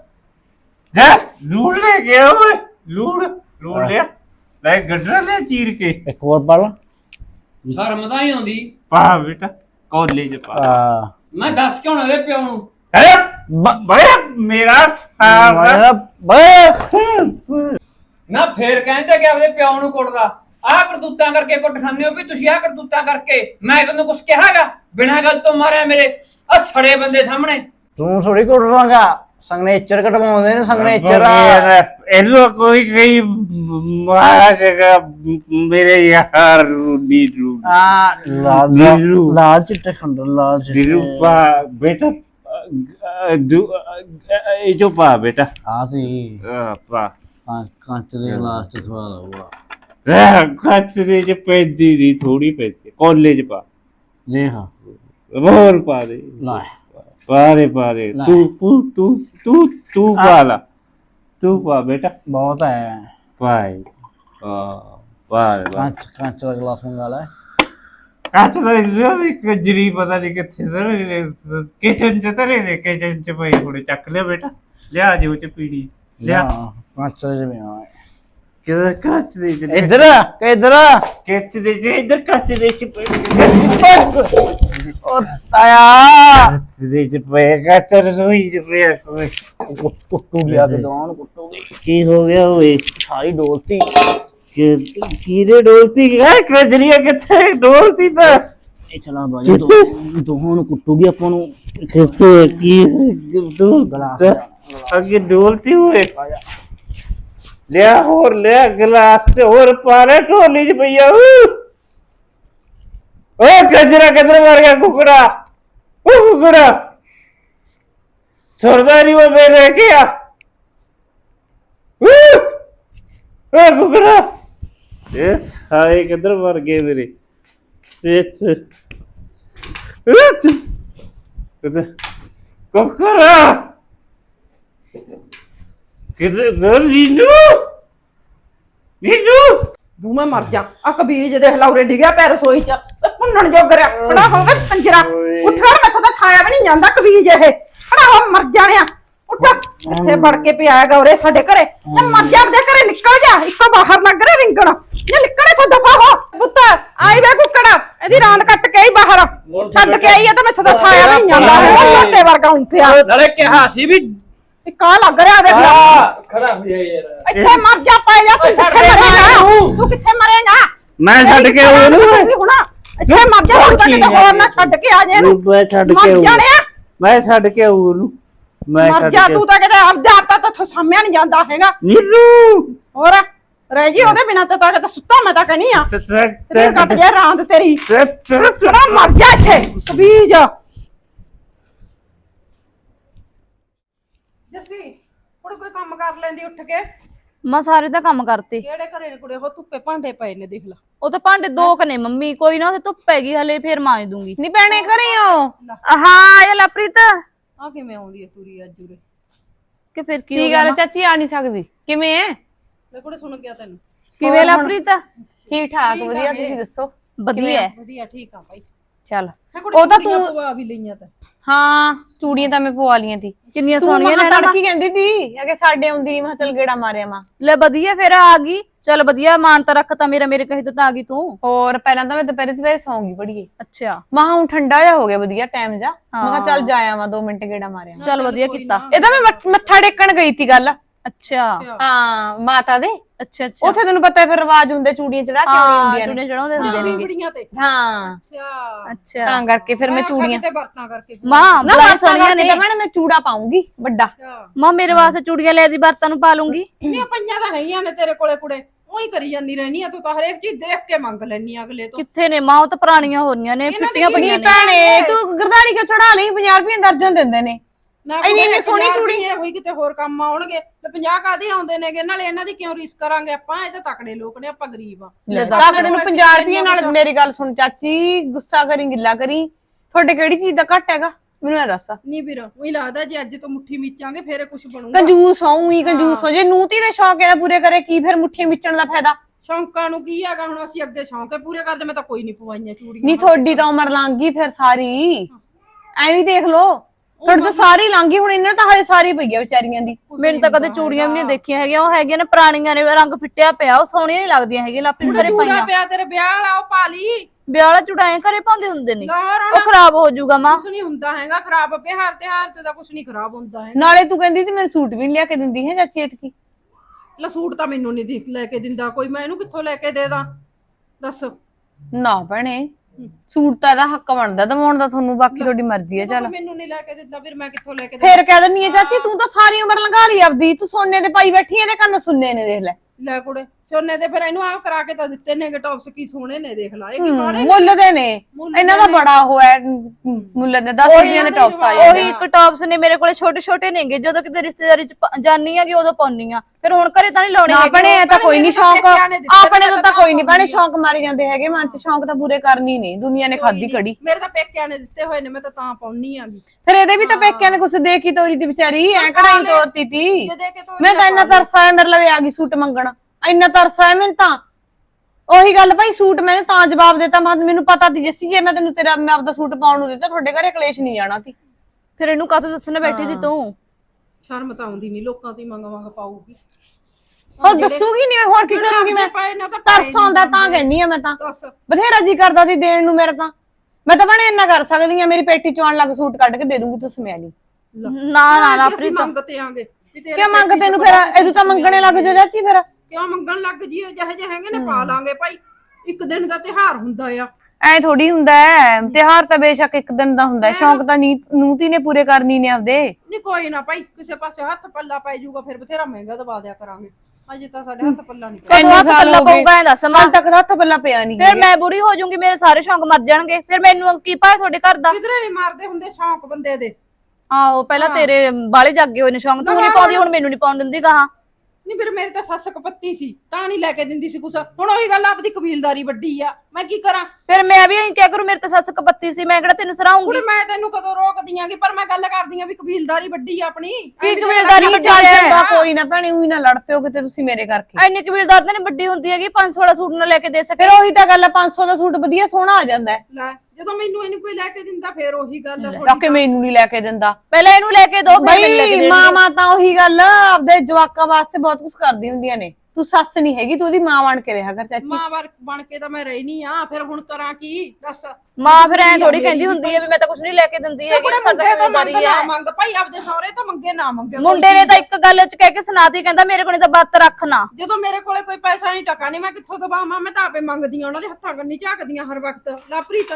ਜਾ ਲੂੜ ਲੈ ਗਿਆ ਓਏ ਲੂੜ ਲੂੜ ਲਿਆ। ਲੈ ਗੱਡਰਾ ਲੈ ਚੀਰ ਕੇ। ਇੱਕ ਹੋਰ ਪਾ ਲਾ। ਸ਼ਰਮ ਤਾਂ ਨਹੀਂ ਆਉਂਦੀ। ਪਾ ਬੇਟਾ ਕਾਲਜ ਪਾ। ਆ ਮੈਂ ਦੱਸ ਕਿਉਂ ਨਾ ਪਿਓ ਨੂੰ। ਅਰੇ ਬੜਾ ਮੇਰਾ ਸਾਹ ਮਰੇ ਬਸ ਨਾ ਫੇਰ ਕਹਿੰਦੇ ਕਿ ਆਪਦੇ ਪਿਓ ਨੂੰ ਕੁੱਟਦਾ। ਆਹ ਕਰਤੂਤਾਂ ਕਰਕੇ ਕੁੱਟ ਖਾਂਦੇ ਹੋ ਵੀ ਤੁਸੀਂ ਆਹ ਕਰਤੂਤਾਂ ਕਰਕੇ ਮੈਂ ਤੈਨੂੰ ਕੁਝ ਕਿਹਾਗਾ? ਬਿਨਾਂ ਗੱਲ ਤੋਂ ਮਾਰਿਆ ਮੇਰੇ ਆ ਸੜੇ ਬੰਦੇ ਸਾਹਮਣੇ। ਤੂੰ ਥੋੜੀ ਕੁੱਟਵਾਂਗਾ ਸੰਗਨੇਚਰ ਕਟਵਾਉਂਦੇ ਨੇ ਸੰਗਨੇਚਰ ਇਹਨੂੰ ਕੋਈ ਕਈ ਮਾਰਾ ਜਗਾ ਮੇਰੇ ਯਾਰ ਨੀਰੂ। ਆ ਲਾਲ ਨੀਰੂ। ਲਾਲ ਚਿੱਟੇ ਖੰਡ ਲਾਲ ਨੀਰੂ ਪਾ ਬੇਟਾ ਅ, ਦੂ- ਅ, ਅ, ਇਹ ਜੋ ਪਾ ਬੇਟਾ। ਆ ਸੀ ਅ, ਪਾ। ਕੰਚ ਦੇ ਗਲਾਸ ਚ ਲਊਗਾ ਰਹਿ ਕੱਚ ਦੇ ਚ ਪੈਂਦੀ ਦੀ ਥੋੜੀ ਪੈਂਦੀ ਕਾਲਜ ਪਾ। ਦੇਖ ਹੋਰ ਪਾ ਦੇ। ਲੈ। ਪਾ ਦੇ ਪਾ ਦੇ। ਤੂੰ ਤੂੰ ਤੂੰ ਤੂੰ ਤੂੰ ਪਾ ਲਾ। ਤੂੰ ਪਾ ਬੇਟਾ। ਬਹੁਤ ਹੈ। ਪਾਈ ਆ ਪਾ ਦੇ ਪਾ ਕੰਚ ਕੰਚ ਦਾ ਗਲਾਸ ਮੰਗਾ ਲੈ। ਕੱਚ ਦਾ ਜਿਹੜੀ ਕਜਰੀ ਪਤਾ ਨਹੀਂ ਕਿੱਥੇ ਤੇ ਕਿਚਨ ਚ ਤਰੇ ਨੇ ਕਿਚਨ ਚ ਪਈ ਹੁਣੇ ਚੱਕ ਲਿਆ ਬੇਟਾ। ਲਿਆ ਜੋ ਚ ਪੀੜੀ ਲਿਆ। ਹਾਂ, ਕੰਚ ਦੇ ਵੀ ਆ ਕਿਹਦਾ ਕੱਚ ਦੇ ਚ ਇੱਧਰ ਕਿ ਇੱਧਰ ਕੱਚ ਦੇ ਚ ਇੱਧਰ ਕੱਚ ਦੇ ਚ ਉਹ ਤਾਇਆ! ਕੱਚ ਦੇ ਚ ਪਏ ਕੱਚ ਰਸੋਈ ਚ ਪਿਆ ਕੋਈ। ਕੁੱਟੂ ਗਿਆ ਕੀ ਹੋ ਗਿਆ ਓਏ? ਸਾਰੀ ਡੋਲਤੀ। ਕੀਰੇ ਡੋਲਤੀ? ਹੈ ਕਜਰੀਆ ਕਿੱਥੇ? ਡੋਲਤੀ ਤਾਂ। ਇਹ ਚਲਾ ਬਾਜੀ ਦੋਹਾਂ ਨੂੰ ਕੁੱਟੂਗੀ ਆਪਾਂ ਨੂੰ। ਕਿੱਥੇ? ਕੀ ਗਲਾਸ ਅੱਗੇ ਡੋਲਤੀ ਹੋਏ ਲਿਆ ਹੋਰ, ਲਿਆ ਗਲਾਸ ਤੇ ਹੋਰ ਪਾ ਲੈ, ਢੋਲੀ ਚ ਪਈਆ ਓ ਕਜਰਾ ਕਿੱਧਰ ਮਰ ਗਿਆ ਕੁਕੜਾ। ਉਹ ਕੁਕੜਾ। ਸੁਰਦਾ ਉਹ ਮੇਰੇ ਕੀ ਓ ਕੁਕੜਾ। ਇਸ ਹਾਏ ਕਿੱਧਰ ਮਰ ਗਏ ਮੇਰੇ? ਇਸ। ਇਸ। ਕੁਕੜਾ। ਕਿੱਧਰ ਦਰ ਨੀਨੂ ਨੀਨੂ ਤੂੰ ਮੈਂ ਮਰ ਜਾ। ਆ ਕਬੀਜ ਦੇਖ ਲੌਰੇ ਡਿਗਿਆ ਪੈ ਰਸੋਈ ਚ। ਤੇ ਭੁੰਨਣ ਜੋਗ ਰਿਆ। ਖੜਾ ਹੋ ਵੇ ਕੰਜਰਾ। ਉੱਠਣਾ ਮੈਥੋਂ ਤਾਂ ਖਾਇਆ ਵੀ ਨਹੀਂ ਜਾਂਦਾ ਕਬੀਜ ਇਹ। ਖੜਾ ਹੋ ਮਰ ਜਾਣਿਆ। ਉੱਠ। ਇੱਥੇ ਵੜ ਕੇ ਪਿਆ ਹੈਗਾ ਉਰੇ ਸਾਡੇ ਘਰੇ। ਤੇ ਮਰ ਜਾ ਆਪਦੇ ਘਰੇ ਨਿਕਲ ਜਾ। ਇੱਕੋ ਬਾਹਰ ਲੱਗ ਰਿਹਾ ਰਿੰਗਣ। ਜੇ ਨਿਕਲੇ ਤੋਂ ਦਫਾ ਹੋ ਪੁੱਤ ਆਈ ਵੇ ਕੁੱਕੜ। ਇਹਦੀ ਰਾਂਦ ਕੱਟ ਕੇ ਆਈ ਬਾਹਰ। ਛੱਡ ਕੇ ਆਈ ਆ ਤਾਂ ਮੈਥੋਂ ਤਾਂ ਖਾਇਆ ਵੀ ਨਹੀਂ ਜਾਂਦਾ। ਲੋਟੇ ਵਰਗਾ ਉਂਕਿਆ ਨਾਲੇ ਕਿਹਾ ਸੀ ਵੀ ਕਾ ਲੱਗ ਰਿਹਾ ਦੇਖ ਲੈ ਯਾਰ। ਇੱਥੇ ਮਰ ਜਾ ਪੈ ਜਾ ਤੂੰ ਕਿੱਥੇ ਮਰੇਗਾ। ਤੂੰ ਕਿੱਥੇ ਮਰੇਗਾ? ਮੈਂ ਛੱਡ ਕੇ ਆਉਂ ਨੂੰ ਹੁਣ। ਇੱਥੇ ਮਰ ਜਾ ਹੁਣ ਤਾਂ ਕਿਤੇ ਹੋਰ ਨਾ ਛੱਡ ਕੇ ਆ ਜੇ ਇਹਨੂੰ। ਮੈਂ ਛੱਡ ਕੇ ਮੈਂ ਛੱਡ ਕੇ ਆਉਂ ਨੂੰ ਮੈਂ ਮਰ ਛੱਡ ਜਾ ਤੂੰ ਤਾਂ ਕਿਤੇ ਆਪਦਾ ਆਪ ਤਾਂ ਤੱਥੋਂ ਸਾਹਮਣੇ ਨਹੀਂ ਜਾਂਦਾ ਹੈਗਾ। ਨੀਨੂ ਹੋਰ ਰਹਿ ਜੀ ਉਹਦੇ ਬਿਨਾਂ ਤਾਂ ਤਾਂ ਸੁੱਤਾ ਮੈਂ ਤਾਂ ਕਹਿਨੀ ਆ। ਤੇ ਕੱਟ ਜਾ ਰਾਂਦ ਤੇਰੀ। ਸਰਾ ਮਰ ਜਾ ਇੱਥੇ। ਕਬੀਜ ਜੱਸੀ ਕੁੜੇ ਕੋਈ ਕੰਮ ਕਰ ਲੈਂਦੀ ਉੱਠ ਕੇ? ਮੈਂ ਸਾਰੇ ਦਾ ਕੰਮ ਕਰਤੇ। ਕਿਹੜੇ ਘਰੇ ਨੇ ਕੁੜੇ ਉਹ ਧੁੱਪੇ ਭਾਂਡੇ ਪਏ ਨੇ ਦੇਖ ਲੈ। ਉਹ ਤਾਂ ਭਾਂਡੇ ਦੋ ਕਨੇ ਮੰਮੀ ਕੋਈ ਨਾ ਉਹ ਧੁੱਪ ਪੈ ਗਈ ਹਲੇ ਫੇਰ ਮਾਂਜ ਦੂੰਗੀ। ਨੀ ਭੈਣੇ ਘਰੇ ਹੋ? ਹਾਂ ਇਹ ਲਪ੍ਰੀਤ ਆ ਕਿਵੇਂ ਆਉਂਦੀ ਹੈ ਤੁਰੀ ਅੱਜ ਉਰੇ? ਕਿ ਫਿਰ ਕੀ ਕੀ ਹੋ ਗਿਆ ਗੱਲ? ਚਾਚੀ ਆ ਨਹੀਂ ਸਕਦੀ। ਕਿਵੇਂ ਐ? ਲੈ ਕੁੜੇ ਸੁਣ ਗਿਆ ਤੈਨੂੰ। ਕਿਵੇਂ ਲਪ੍ਰੀਤ ਠੀਕ ਠਾਕ ਵਧੀਆ ਤੁਸੀਂ ਦੱਸੋ? ਵਧੀਆ। ਵਧੀਆ ਠੀਕ ਆ ਭਾਈ। ਚੱਲ। ਉਹ ਤਾਂ ਤੂੰ ਪਵਾ ਵੀ ਲਈਆਂ ਤਾਂ। ਹਾਂ ਚੂੜੀਆਂ ਤਾਂ ਮੈਂ ਪਵਾ ਲੀਆਂ ਤੀ। ਕਿੰਨੀਆਂ ਤੂੰ ਸੋਹਣੀਆਂ ਮਹਾ ਲੈਣਾ ਤੜਕੀ ਕਹਿੰਦੀ ਤੀ ਅਗੇ ਸਾਡੇ ਆਉਂਦੀ ਨਹੀਂ ਮੈਂ ਚਲ ਗੇੜਾ ਮਾਰਿਆ ਮਾਂ। ਲੈ ਵਧੀਆ ਫਿਰ ਆ ਗਈ। ਚੱਲ ਵਧੀਆ ਮਾਨ ਤਾਂ ਰੱਖਤਾ ਮੇਰਾ ਮੇਰੇ ਕਹੇ ਤੋਂ ਤਾਂ ਆ ਗਈ ਤੂੰ। ਹੋਰ ਪਹਿਲਾਂ ਤਾਂ ਮੈਂ ਦੁਪਹਿਰੇ ਦੁਪਹਿਰੇ ਸੌਂਗੀ ਪੜੀਏ ਅੱਛਾ। ਮਾਂ ਹੁਣ ਠੰਡਾ ਜਾ ਹੋ ਗਿਆ ਵਧੀਆ ਟਾਈਮ ਜਾ ਮੈਂ ਕਿਹਾ। ਚੱਲ ਜਾਇਆ ਮੈਂ 2 ਮਿੰਟ ਗੇੜਾ ਮਾਰਿਆ ਚੱਲ ਵਧੀਆ ਕੀਤਾ। ਇਹ ਤਾਂ ਮੈਂ ਮੱਥ- ਮੱਥਾ ਟੇਕਣ ਗਈ ਤੀ ਗੱਲ। ਅੱਛਾ। ਹਾਂ ਮਾਤਾ ਦੇ। ਅੱਛਾ ਅੱਛਾ। ਉੱਥੇ ਤੈਨੂੰ ਪਤਾ ਹੈ ਫਿਰ ਰਿਵਾਜ ਹੁੰਦੇ ਚੂੜੀਆਂ ਚੜਾ ਕੇ ਹੁੰਦੀਆਂ ਨੇ। ਚੂੜੇ ਚੜਾਉਂਦੇ ਹੁੰਦੇ ਕੁੜੀਆਂ ਤੇ। ਹਾਂ। ਅੱਛਾ। ਅੱਛਾ। ਤਾਂ ਕਰਕੇ ਫਿਰ ਮੈਂ ਚੂੜੀਆਂ ਤੇ ਵਰਤਾਂ ਕਰਕੇ। ਮਾਂ ਨਾ ਵਰਤਾਂ ਸੋਹਣੀਆਂ ਕਰਕੇ ਨੇ। ਤਾਂ ਮੈਂ ਚੂੜਾ ਪਾਉਂਗੀ ਵੱਡਾ। ਮਾਂ ਮੇਰੇ ਵਾਸਤੇ ਚੂੜੀਆਂ ਲੈ ਦੀ ਵਰਤਾਂ ਨੂੰ ਪਾ ਲੂੰਗੀ। ਇਹ ਪਈਆਂ ਤਾਂ ਹੈਗੀਆਂ ਨੇ ਤੇਰੇ ਕੋਲੇ ਕੁੜੇ। ਉਹੀ ਕਰੀ ਜਾਂਦੀ ਰਹਿਨੀ ਆ ਤੂੰ ਤਾਂ ਹਰੇਕ ਚੀਜ਼ ਦੇਖ ਕੇ ਮੰਗ ਆ ਅਗਲੇ ਤੋਂ। ਕਿੱਥੇ ਨੇ ਮਾਂ ਉਹ ਤਾਂ ਪੁਰਾਣੀਆਂ ਹੋ ਰਹੀਆਂ ਨੇ ਫਿੱਟੀਆਂ ਪਈਆਂ ਨੀ। ਨੇ ਭੈਣੇ ਤੂੰ ਗਰਦਾਰੀ ਕਿਉਂ ਚੜਾ ਲਈ? 50 ਰੁਪਏ ਦਰਜਨ ਦਿੰਦੇ ਨੇ। ਨਾ ਇੰਨੀ- ਇੰਨੀ ਸੋਹਣੀ ਚੂੜੀ। ਇਹ ਹੋਈ ਕਿਤੇ ਹੋਰ ਕੰਮ ਆਉਣਗੇ ਤੇ 50 ਕਾਦੇ ਆਉਂਦੇ ਨੇਗੇ? ਨਾਲੇ ਇਹਨਾਂ ਦੀ ਕਿਉਂ ਰੀਸ ਕਰਾਂਗੇ ਆਪਾਂ? ਇਹ ਤਾਂ ਤਕੜੇ ਲੋਕ ਨੇ ਆਪਾਂ ਗਰੀਬ ਆ। ਤਾਕੜੇ ਨੂੰ 50 ਰੁਪਏ ਨਾਲ ਮੇਰੀ ਗੱਲ ਸੁਣ ਚਾਚੀ ਗੁੱਸਾ ਕਰੀ ਗਿੱਲਾ ਕਰੀ। ਤੁਹਾਡੇ ਕਿਹੜੀ ਚੀਜ਼ ਦਾ ਘੱਟ ਹੈਗਾ? ਮੈਨੂੰ ਇਹ ਦੱਸ। ਨਹੀਂ ਵੀਰ ਉਹੀ ਲੱਗਦਾ ਜੇ ਅੱਜ ਤੋਂ ਮੁੱਠੀ ਮੀਚਾਂਗੇ ਫੇਰ ਕੁਝ ਬਣੂਗਾ। ਕੰਜੂਸ ਹੋਊ ਹੀ। ਕੰਜੂਸ ਹੋ ਜੇ ਨੂਤੀ ਦੇ ਸ਼ੌਕ ਇਹਨਾਂ ਪੂਰੇ ਕਰੇ ਕੀ ਫਿਰ ਮੁੱਠੀਆਂ ਵਿਚਣ ਦਾ ਫਾਇਦਾ? ਸ਼ੌਂਕਾਂ ਨੂੰ ਕੀ ਹੈਗਾ? ਹੁਣ ਅਸੀਂ ਅੱਗੇ ਸ਼ੌਂਕ ਹੈ ਪੂਰੇ ਕਰਦੇ ਮੈਂ ਤਾਂ ਕੋਈ ਨਹੀਂ ਪਵਾਈਆਂ ਚੂੜੀਆਂ ਨਹੀਂ ਤੁਹਾਡੀ ਤਾਂ ਉਮਰ ਲੰਘ ਗਈ ਫਿਰ ਸਾਰੀ। ਐਵੇਂ ਹੀ ਦੇਖ ਲੋ ਤੁਹਾਡੀ ਤਾਂ ਸਾਰੀ ਲੰਘ ਗਈ ਹੁਣ ਇਹਨਾਂ ਤਾਂ ਹਜੇ ਸਾਰੀ ਪਈ ਆ ਵਿਚਾਰੀਆਂ ਦੀ। ਮੈਨੂੰ ਤਾਂ ਕਦੇ ਚੂੜੀਆਂ ਵੀ ਨਹੀਂ ਦੇਖੀਆਂ ਹੈਗੀਆਂ ਉਹ ਹੈਗੀਆਂ ਨੇ ਪੁਰਾਣੀਆਂ ਨੇ ਰੰਗ ਫਿੱਟਿਆ ਪਿਆ ਉਹ ਸੋਹਣੀਆਂ ਨਹੀਂ ਲੱਗਦੀਆਂ ਹੈਗੀਆਂ ਲਾਪੀ ਘਰੇ ਪਾਈਆਂ। ਪਿਆ ਤੇਰੇ ਵਿਆਹ ਵਾਲਾ ਉਹ ਪਾ ਲਈ। ਵਿਆਹ ਵਾਲਾ ਚੂੜਾ ਐ ਘਰੇ ਪਾਉਂਦੇ ਹੁੰਦੇ ਨੇ ਉਹ ਖਰਾਬ ਹੋ ਜਾਊਗਾ ਮਾਂ। ਕੁਛ ਨਹੀਂ ਹੁੰਦਾ ਹੈਗਾ ਖਰਾਬ ਪਿਹਾਰ ਤੇ ਹਾਰ ਤੇ ਤਾਂ ਕੁਛ ਨਹੀਂ ਖਰਾਬ ਹੁੰਦਾ ਹੈ ਨਾਲੇ ਤੂੰ ਕਹਿੰਦੀ ਸੀ ਮੈਨੂੰ ਸੂਟ ਵੀ ਨੀ ਲਿਆ ਕੇ ਦਿੰਦੀ ਹੈ ਚਾਚੀ ਇਤਕੀ ਲਸੂਟ ਤਾਂ ਮੈਨੂੰ ਨਹੀਂ ਲੈ ਕੇ ਦਿੰਦਾ ਕੋਈ ਮੈਂ ਇਹਨੂੰ ਕਿੱਥੋਂ ਲੈ ਕੇ ਦੇ ਦਾਂ? ਦੱਸ। ਨਾ ਭੈਣੇ ਸੂਟ ਤਾਂ ਇਹਦਾ ਹੱਕ ਬਣਦਾ ਦਵਾਉਣ ਦਾ ਤੁਹਾਨੂੰ ਬਾਕੀ ਤੁਹਾਡੀ ਮਰਜ਼ੀ ਹੈ ਚੱਲ। ਮੈਨੂੰ ਨਹੀਂ ਲੈ ਕੇ ਦਿੰਦਾ ਫਿਰ ਮੈਂ ਕਿੱਥੋਂ ਲੈ ਕੇ ਦੇ ਫੇਰ ਕਹਿ ਦਿੰਨੀ ਹੈ ਚਾਚੀ ਤੂੰ ਤਾਂ ਸਾਰੀ ਉਮਰ ਲੰਘਾ ਲਈ ਆਪਦੀ ਤੂੰ ਸੋਨੇ ਤੇ ਪਾਈ ਬੈਠੀ ਇਹਦੇ ਕੰਨ ਸੁੰਨੇ ਨੇ ਦੇਖ ਲੈ। ਲੈ ਕੁੜੇ ਸੋਨੇ ਤੇ ਫਿਰ ਇਹਨੂੰ ਆਪ ਕਰਾ ਕੇ ਤਾਂ ਦਿੱਤੇ ਨੇਗੇ ਟੌਪਸ ਕੀ ਸੋਹਣੇ ਨੇ ਦੇਖ ਲਾ। ਇਹ ਕੀ ਹਮ, ਬਾੜੇ ਮੁੱਲ ਦੇ ਨੇ। ਮੁੱਲ ਇਹਨਾਂ ਦਾ ਬੜਾ ਹੋਇਆ ਮੁੱਲ ਦੇ 10 ਰੁਪਏ ਦੇ ਟੌਪਸ ਆ ਜਾਂਦੇ ਉਹੀ ਇੱਕ ਟੌਪਸ ਨੇ ਮੇਰੇ ਕੋਲੇ ਛੋਟੇ ਛੋਟੇ ਨੇਗੇ। ਜਦੋਂ ਕਿਤੇ ਰਿਸ਼ਤੇਦਾਰੀ ਚ ਪ- ਹੈਗੀ ਉਦੋਂ ਪਾਉਣੀ ਆ ਫਿਰ ਹੁਣ ਘਰੇ ਤਾਂ ਨਹੀਂ ਲਾਉਣੇ ਨਾ ਹੈਗੇ। ਬਣੇ ਇਹ ਤਾਂ ਕੋਈ ਨਹੀਂ ਸ਼ੌਂਕ। ਨੇ ਆਪਣੇ ਨੇ, ਤੋਂ ਤਾਂ ਕੋਈ ਨਹੀਂ ਬਣੇ ਸ਼ੌਂਕ ਮਾਰੇ ਜਾਂਦੇ ਹੈਗੇ ਮਨ ਚ ਸ਼ੌਂਕ ਤਾਂ ਪੂਰੇ ਕਰਨੀ ਨਹੀਂ ਦੁਨੀਆ ਨੇ ਖਾਦੀ ਕੜੀ ਮੇਰੇ ਤਾਂ ਪੇਕਿਆਂ ਨੇ ਦਿੱਤੇ ਹੋਏ ਨੇ ਮੈਂ ਤਾਂ ਤਾਂ ਪਾਉਣੀ ਆਗੀ ਫਿਰ ਇਹਦੇ ਵੀ ਤਾਂ ਪੇਕਿਆਂ ਨੇ ਕੁਛ ਦੇ ਕੇ ਤੋਰੀ ਦੀ ਵਿਚਾਰੀ ਐ ਕਢਾਈ ਤੋਰਤੀ ਤੀ। ਜੇ ਦੇ ਕੇ ਤੋਰੀ ਮੈਂ ਤਾਂ ਇੰਨਾ ਤਰਸ ਆਇਆ ਮੇਰੇ ਲਵੇ ਆ ਗਈ ਸੂਟ ਮੰਗਣ। ਇੰਨਾ ਤਰਸ ਆਇਆ ਮੈਨੂੰ ਤਾਂ। ਉਹੀ ਗੱਲ ਭਾਈ ਸੂਟ ਮੈਨੂੰ ਤਾਂ ਜਵਾਬ ਦਿੱਤਾ। ਮੈਂ ਮੈਨੂੰ ਪਤਾ ਸੀ ਜੱਸੀ ਜੇ ਮੈਂ ਤੈਨੂੰ ਤੇਰਾ ਮੈਂ ਆਪਦਾ ਸੂਟ ਪਾਉਣ ਨੂੰ ਦਿੱਤਾ। ਤੁਹਾਡੇ ਘਰੇ ਕਲੇਸ਼ ਨਹੀਂ ਜਾਣਾ ਸੀ ਫਿਰ ਇਹਨੂੰ ਕਾਹਤੋਂ ਦੱਸਣ ਬੈਠੀ ਸੀ ਤੂੰ? ਸ਼ਰਮ ਤਾਂ ਆਉਂਦੀ ਨਹੀਂ ਲੋਕਾਂ ਤੋਂ ਮੰਗ ਮੰਗ ਪਾਊਗੀ। ਹੋਰ ਦੱਸੂਗੀ ਨਹੀਂ ਹੋਰ ਕੀ ਕਰੂੰਗੀ ਮੈਂ? ਤਾਂ ਤਰਸ ਆਉਂਦਾ ਤਾਂ ਕਹਿਨੀ ਆ ਮੈਂ ਤਾਂ। ਦੱਸ। ਬਥੇਰਾ ਜੀ ਕਰਦਾ ਸੀ ਦੇਣ ਨੂੰ ਮੇਰੇ ਤਾਂ। ਮੈਂ ਤਾਂ ਬਣੇ ਇੰਨਾ ਕਰ ਸਕਦੀ ਆ ਮੇਰੀ ਪੇਟੀ ਚੋਂ ਆਉਣ ਲੱਗ ਸੂਟ ਕੱਢ ਕੇ ਦੇ ਦੂੰਗੀ ਤੂੰ ਸਮਿਆ ਲਈ ਨਾ ਨਾ ਨਾ ਅਸੀਂ ਮੰਗ ਤੇ ਆਂਗੇ। ਕਿਉਂ ਮੰਗ ਤੈਨੂੰ ਫਿਰ? ਇਹਦੂ ਤਾਂ ਮੰਗਣੇ ਲੱਗ ਜਾ ਚਾਚੀ ਫਿਰ। ਕਿਉਂ ਮੰਗਣ ਲੱਗ ਜੀ ਜਿਹੇ ਜਿਹੇ ਹੈਗੇ ਨੇ ਪਾ ਲਾਂਗੇ ਭਾਈ। ਇੱਕ ਦਿਨ ਦਾ ਤਿਹਾਰ ਹੁੰਦਾ ਆ। ਐ ਥੋੜੀ ਹੁੰਦਾ ਹੈ ਤਿਉਹਾਰ ਤਾਂ ਬੇਸ਼ੱਕ ਇੱਕ ਦਿਨ ਦਾ ਹੁੰਦਾ ਹੈ ਸ਼ੌਂਕ ਤਾਂ ਨੀ ਨੂਤੀ ਨੇ ਪੂਰੇ ਕਰਨੀ ਨੇ ਆਪਦੇ। ਨਹੀਂ ਕੋਈ ਨਾ ਭਾਈ ਕਿਸੇ ਪਾਸੇ ਹੱਥ ਪੱਲਾ ਪੈ ਜਾਊਗਾ ਫਿਰ ਬਥੇਰਾ ਮਹਿੰਗਾ ਦਵਾ ਦਿਆ ਕਰਾਂਗੇ। ਅਜੇ ਤਾਂ ਸਾਡੇ ਹੱਥ ਪੱਲਾ ਨਹੀਂ ਪਿਆ। ਇੰਨੇ ਕਦੋਂ ਹੱਥ ਸਾਲ ਪੱਲਾ ਹੋ ਗਏ। ਪਊਗਾ ਇਹ ਦੱਸ ਮਾਂ। ਹਾਲ ਤੱਕ ਤਾਂ ਹੱਥ ਪੱਲਾ ਪਿਆ ਨਹੀਂ ਫਿਰ ਮੈਂ ਬੁੜੀ ਹੋ ਜਾਊਂਗੀ ਮੇਰੇ ਸਾਰੇ ਸ਼ੌਂਕ ਮਰ ਜਾਣਗੇ। ਫਿਰ ਮੈਨੂੰ ਕੀ ਪਾਏ ਤੁਹਾਡੇ ਘਰ ਦਾ? ਕਿਧਰੇ ਨਹੀਂ ਮਾਰਦੇ ਹੁੰਦੇ ਸ਼ੌਂਕ ਬੰਦੇ ਦੇ। ਆਹੋ ਪਹਿਲਾਂ ਤੇਰੇ ਬਾਲੇ ਜਾਗੇ ਹੋਏ ਨੇ ਸ਼ੌਂਕ। ਤੂੰ ਨਹੀਂ ਪਾਉਂਦੀ ਹੁਣ ਮੈਨੂੰ ਨਹੀਂ ਪਾਉਣ ਦਿੰਦੀ ਗਾਹਾਂ। ਨਹੀਂ ਫਿਰ ਮੇਰੀ ਤਾਂ ਸੱਸ ਕਪੱਤੀ ਸੀ ਤਾਂ ਨਹੀਂ ਲੈ ਕੇ ਦਿੰਦੀ ਸੀ ਕੁਛ। ਹੁਣ ਉਹੀ ਗੱਲ ਆਪਦੀ ਕਬੀਲਦਾਰੀ ਵੱਡੀ ਆ ਮੈਂ ਕੀ ਕਰਾਂ? ਫਿਰ ਮੈਂ ਵੀ ਐਂ ਕਿਹਾ ਕਰੂੰ ਮੇਰੇ ਤੇ ਸੱਸ ਕਪੱਤੀ ਸੀ ਮੈਂ ਕਿਹੜਾ ਤੈਨੂੰ ਸਰਾਉਂਗੀ ਹੁਣ ਮੈਂ ਤੈਨੂੰ ਕਦੋਂ ਰੋਕਦੀ ਆਂਗੀ ਪਰ ਮੈਂ ਗੱਲ ਕਰਦੀ ਆਂ ਵੀ ਕਬੀਲਦਾਰੀ ਵੱਡੀ ਆ ਆਪਣੀ। ਕੀ ਐਵੇਂ ਤਾਂ ਕਬੀਲਦਾਰੀ ਵੱਡੀ ਚੱਲ ਹੈ? ਚੰਗਾ ਕੋਈ ਨਾ ਭੈਣੇ ਉਹੀ ਨਾ ਲੜ ਪਿਓ ਕਿਤੇ ਤੁਸੀਂ ਮੇਰੇ ਕਰਕੇ। ਐਨੀ ਕਬੀਲਦਾਰ ਤਾਂ ਨਹੀਂ ਵੱਡੀ ਹੁੰਦੀ ਹੈਗੀ 500 ਵਾਲਾ ਸੂਟ ਨਾ ਲੈ ਕੇ ਦੇ ਸਕੇ। ਫਿਰ ਉਹੀ ਤਾਂ ਗੱਲ ਹੈ 500 ਦਾ ਸੂਟ ਵਧੀਆ ਸੋਹਣਾ ਆ ਜਾਂਦਾ ਹੈ। ਲੈ ਜਦੋਂ ਮੈਨੂੰ ਇਹਨੂੰ ਕੋਈ ਲੈ ਕੇ ਦਿੰਦਾ ਫੇਰ ਉਹੀ ਗੱਲ ਆ ਤਾਂ। ਕਿ ਮੈਨੂੰ ਨਹੀਂ ਲੈ ਕੇ ਦਿੰਦਾ। ਪਹਿਲਾਂ ਇਹਨੂੰ ਲੈ ਕੇ ਦੋ ਫਿਰ ਮੈਨੂੰ ਲੈ ਕੇ ਬਈ ਦੇਣਗੇ। ਮਾਂ ਤਾਂ ਉਹੀ ਗੱਲ ਆਪਦੇ ਜਵਾਕਾਂ ਵਾਸਤੇ ਬਹੁਤ ਕੁਝ ਕਰਦੀ ਹੁੰਦੀਆਂ ਨੇ। ਤੂੰ ਸੱਸ ਨਹੀਂ ਹੈਗੀ ਤੂੰ ਉਹਦੀ ਮਾਂ ਬਣ ਕੇ ਰਿਹਾ ਕਰ ਚਾਚੀ। ਮਾਂ ਵਰ ਬਣ ਕੇ ਤਾਂ ਮੈਂ ਰਹੀ ਨਹੀਂ ਆ ਫਿਰ ਹੁਣ ਕਰਾਂ ਕੀ? ਦੱਸ। ਮਾਂ ਫਿਰ ਐ ਥੋੜੀ ਕਹਿੰਦੀ ਹੁੰਦੀ ਹੈ ਵੀ ਮੈਂ ਤਾਂ ਕੁਝ ਨਹੀਂ ਲੈ ਕੇ ਦਿੰਦੀ ਹੈਗੀ ਕੁੜੇ ਸਾਡਾ ਮੁੰਡੇ ਤੋਂ ਮੰਗ ਕਬੀਲਦਾਰੀ ਨਾ ਹੈ ਮੰਗ ਭਾਈ ਆਪਦੇ ਸਹੁਰੇ ਤੋਂ ਮੰਗੇ ਨਾ ਮੰਗੇ ਮੁੰਡੇ ਨੇ ਤਾਂ ਇੱਕ ਗੱਲ ਚ ਕਹਿ ਕੇ ਸੁਣਾਤੀ ਕਹਿੰਦਾ ਮੇਰੇ ਕੋਲ ਤਾਂ ਬੱਤ ਰੱਖਣਾ ਜਦੋਂ ਮੇਰੇ ਕੋਲੇ ਕੋਈ ਪੈਸਾ ਨਹੀਂ ਟਕਾ ਨਹੀਂ ਮੈਂ ਕਿੱਥੋਂ ਦਬਾਵਾਂ ਮੈਂ ਤਾਂ ਆਪੇ ਮੰਗਦੀ ਆ ਉਹਨਾਂ ਦੇ ਹੱਥਾਂ ਕੰਨੀ ਝਾਕਦੀਆਂ ਹਰ ਵਕਤ। ਲਾਪਰੀਤ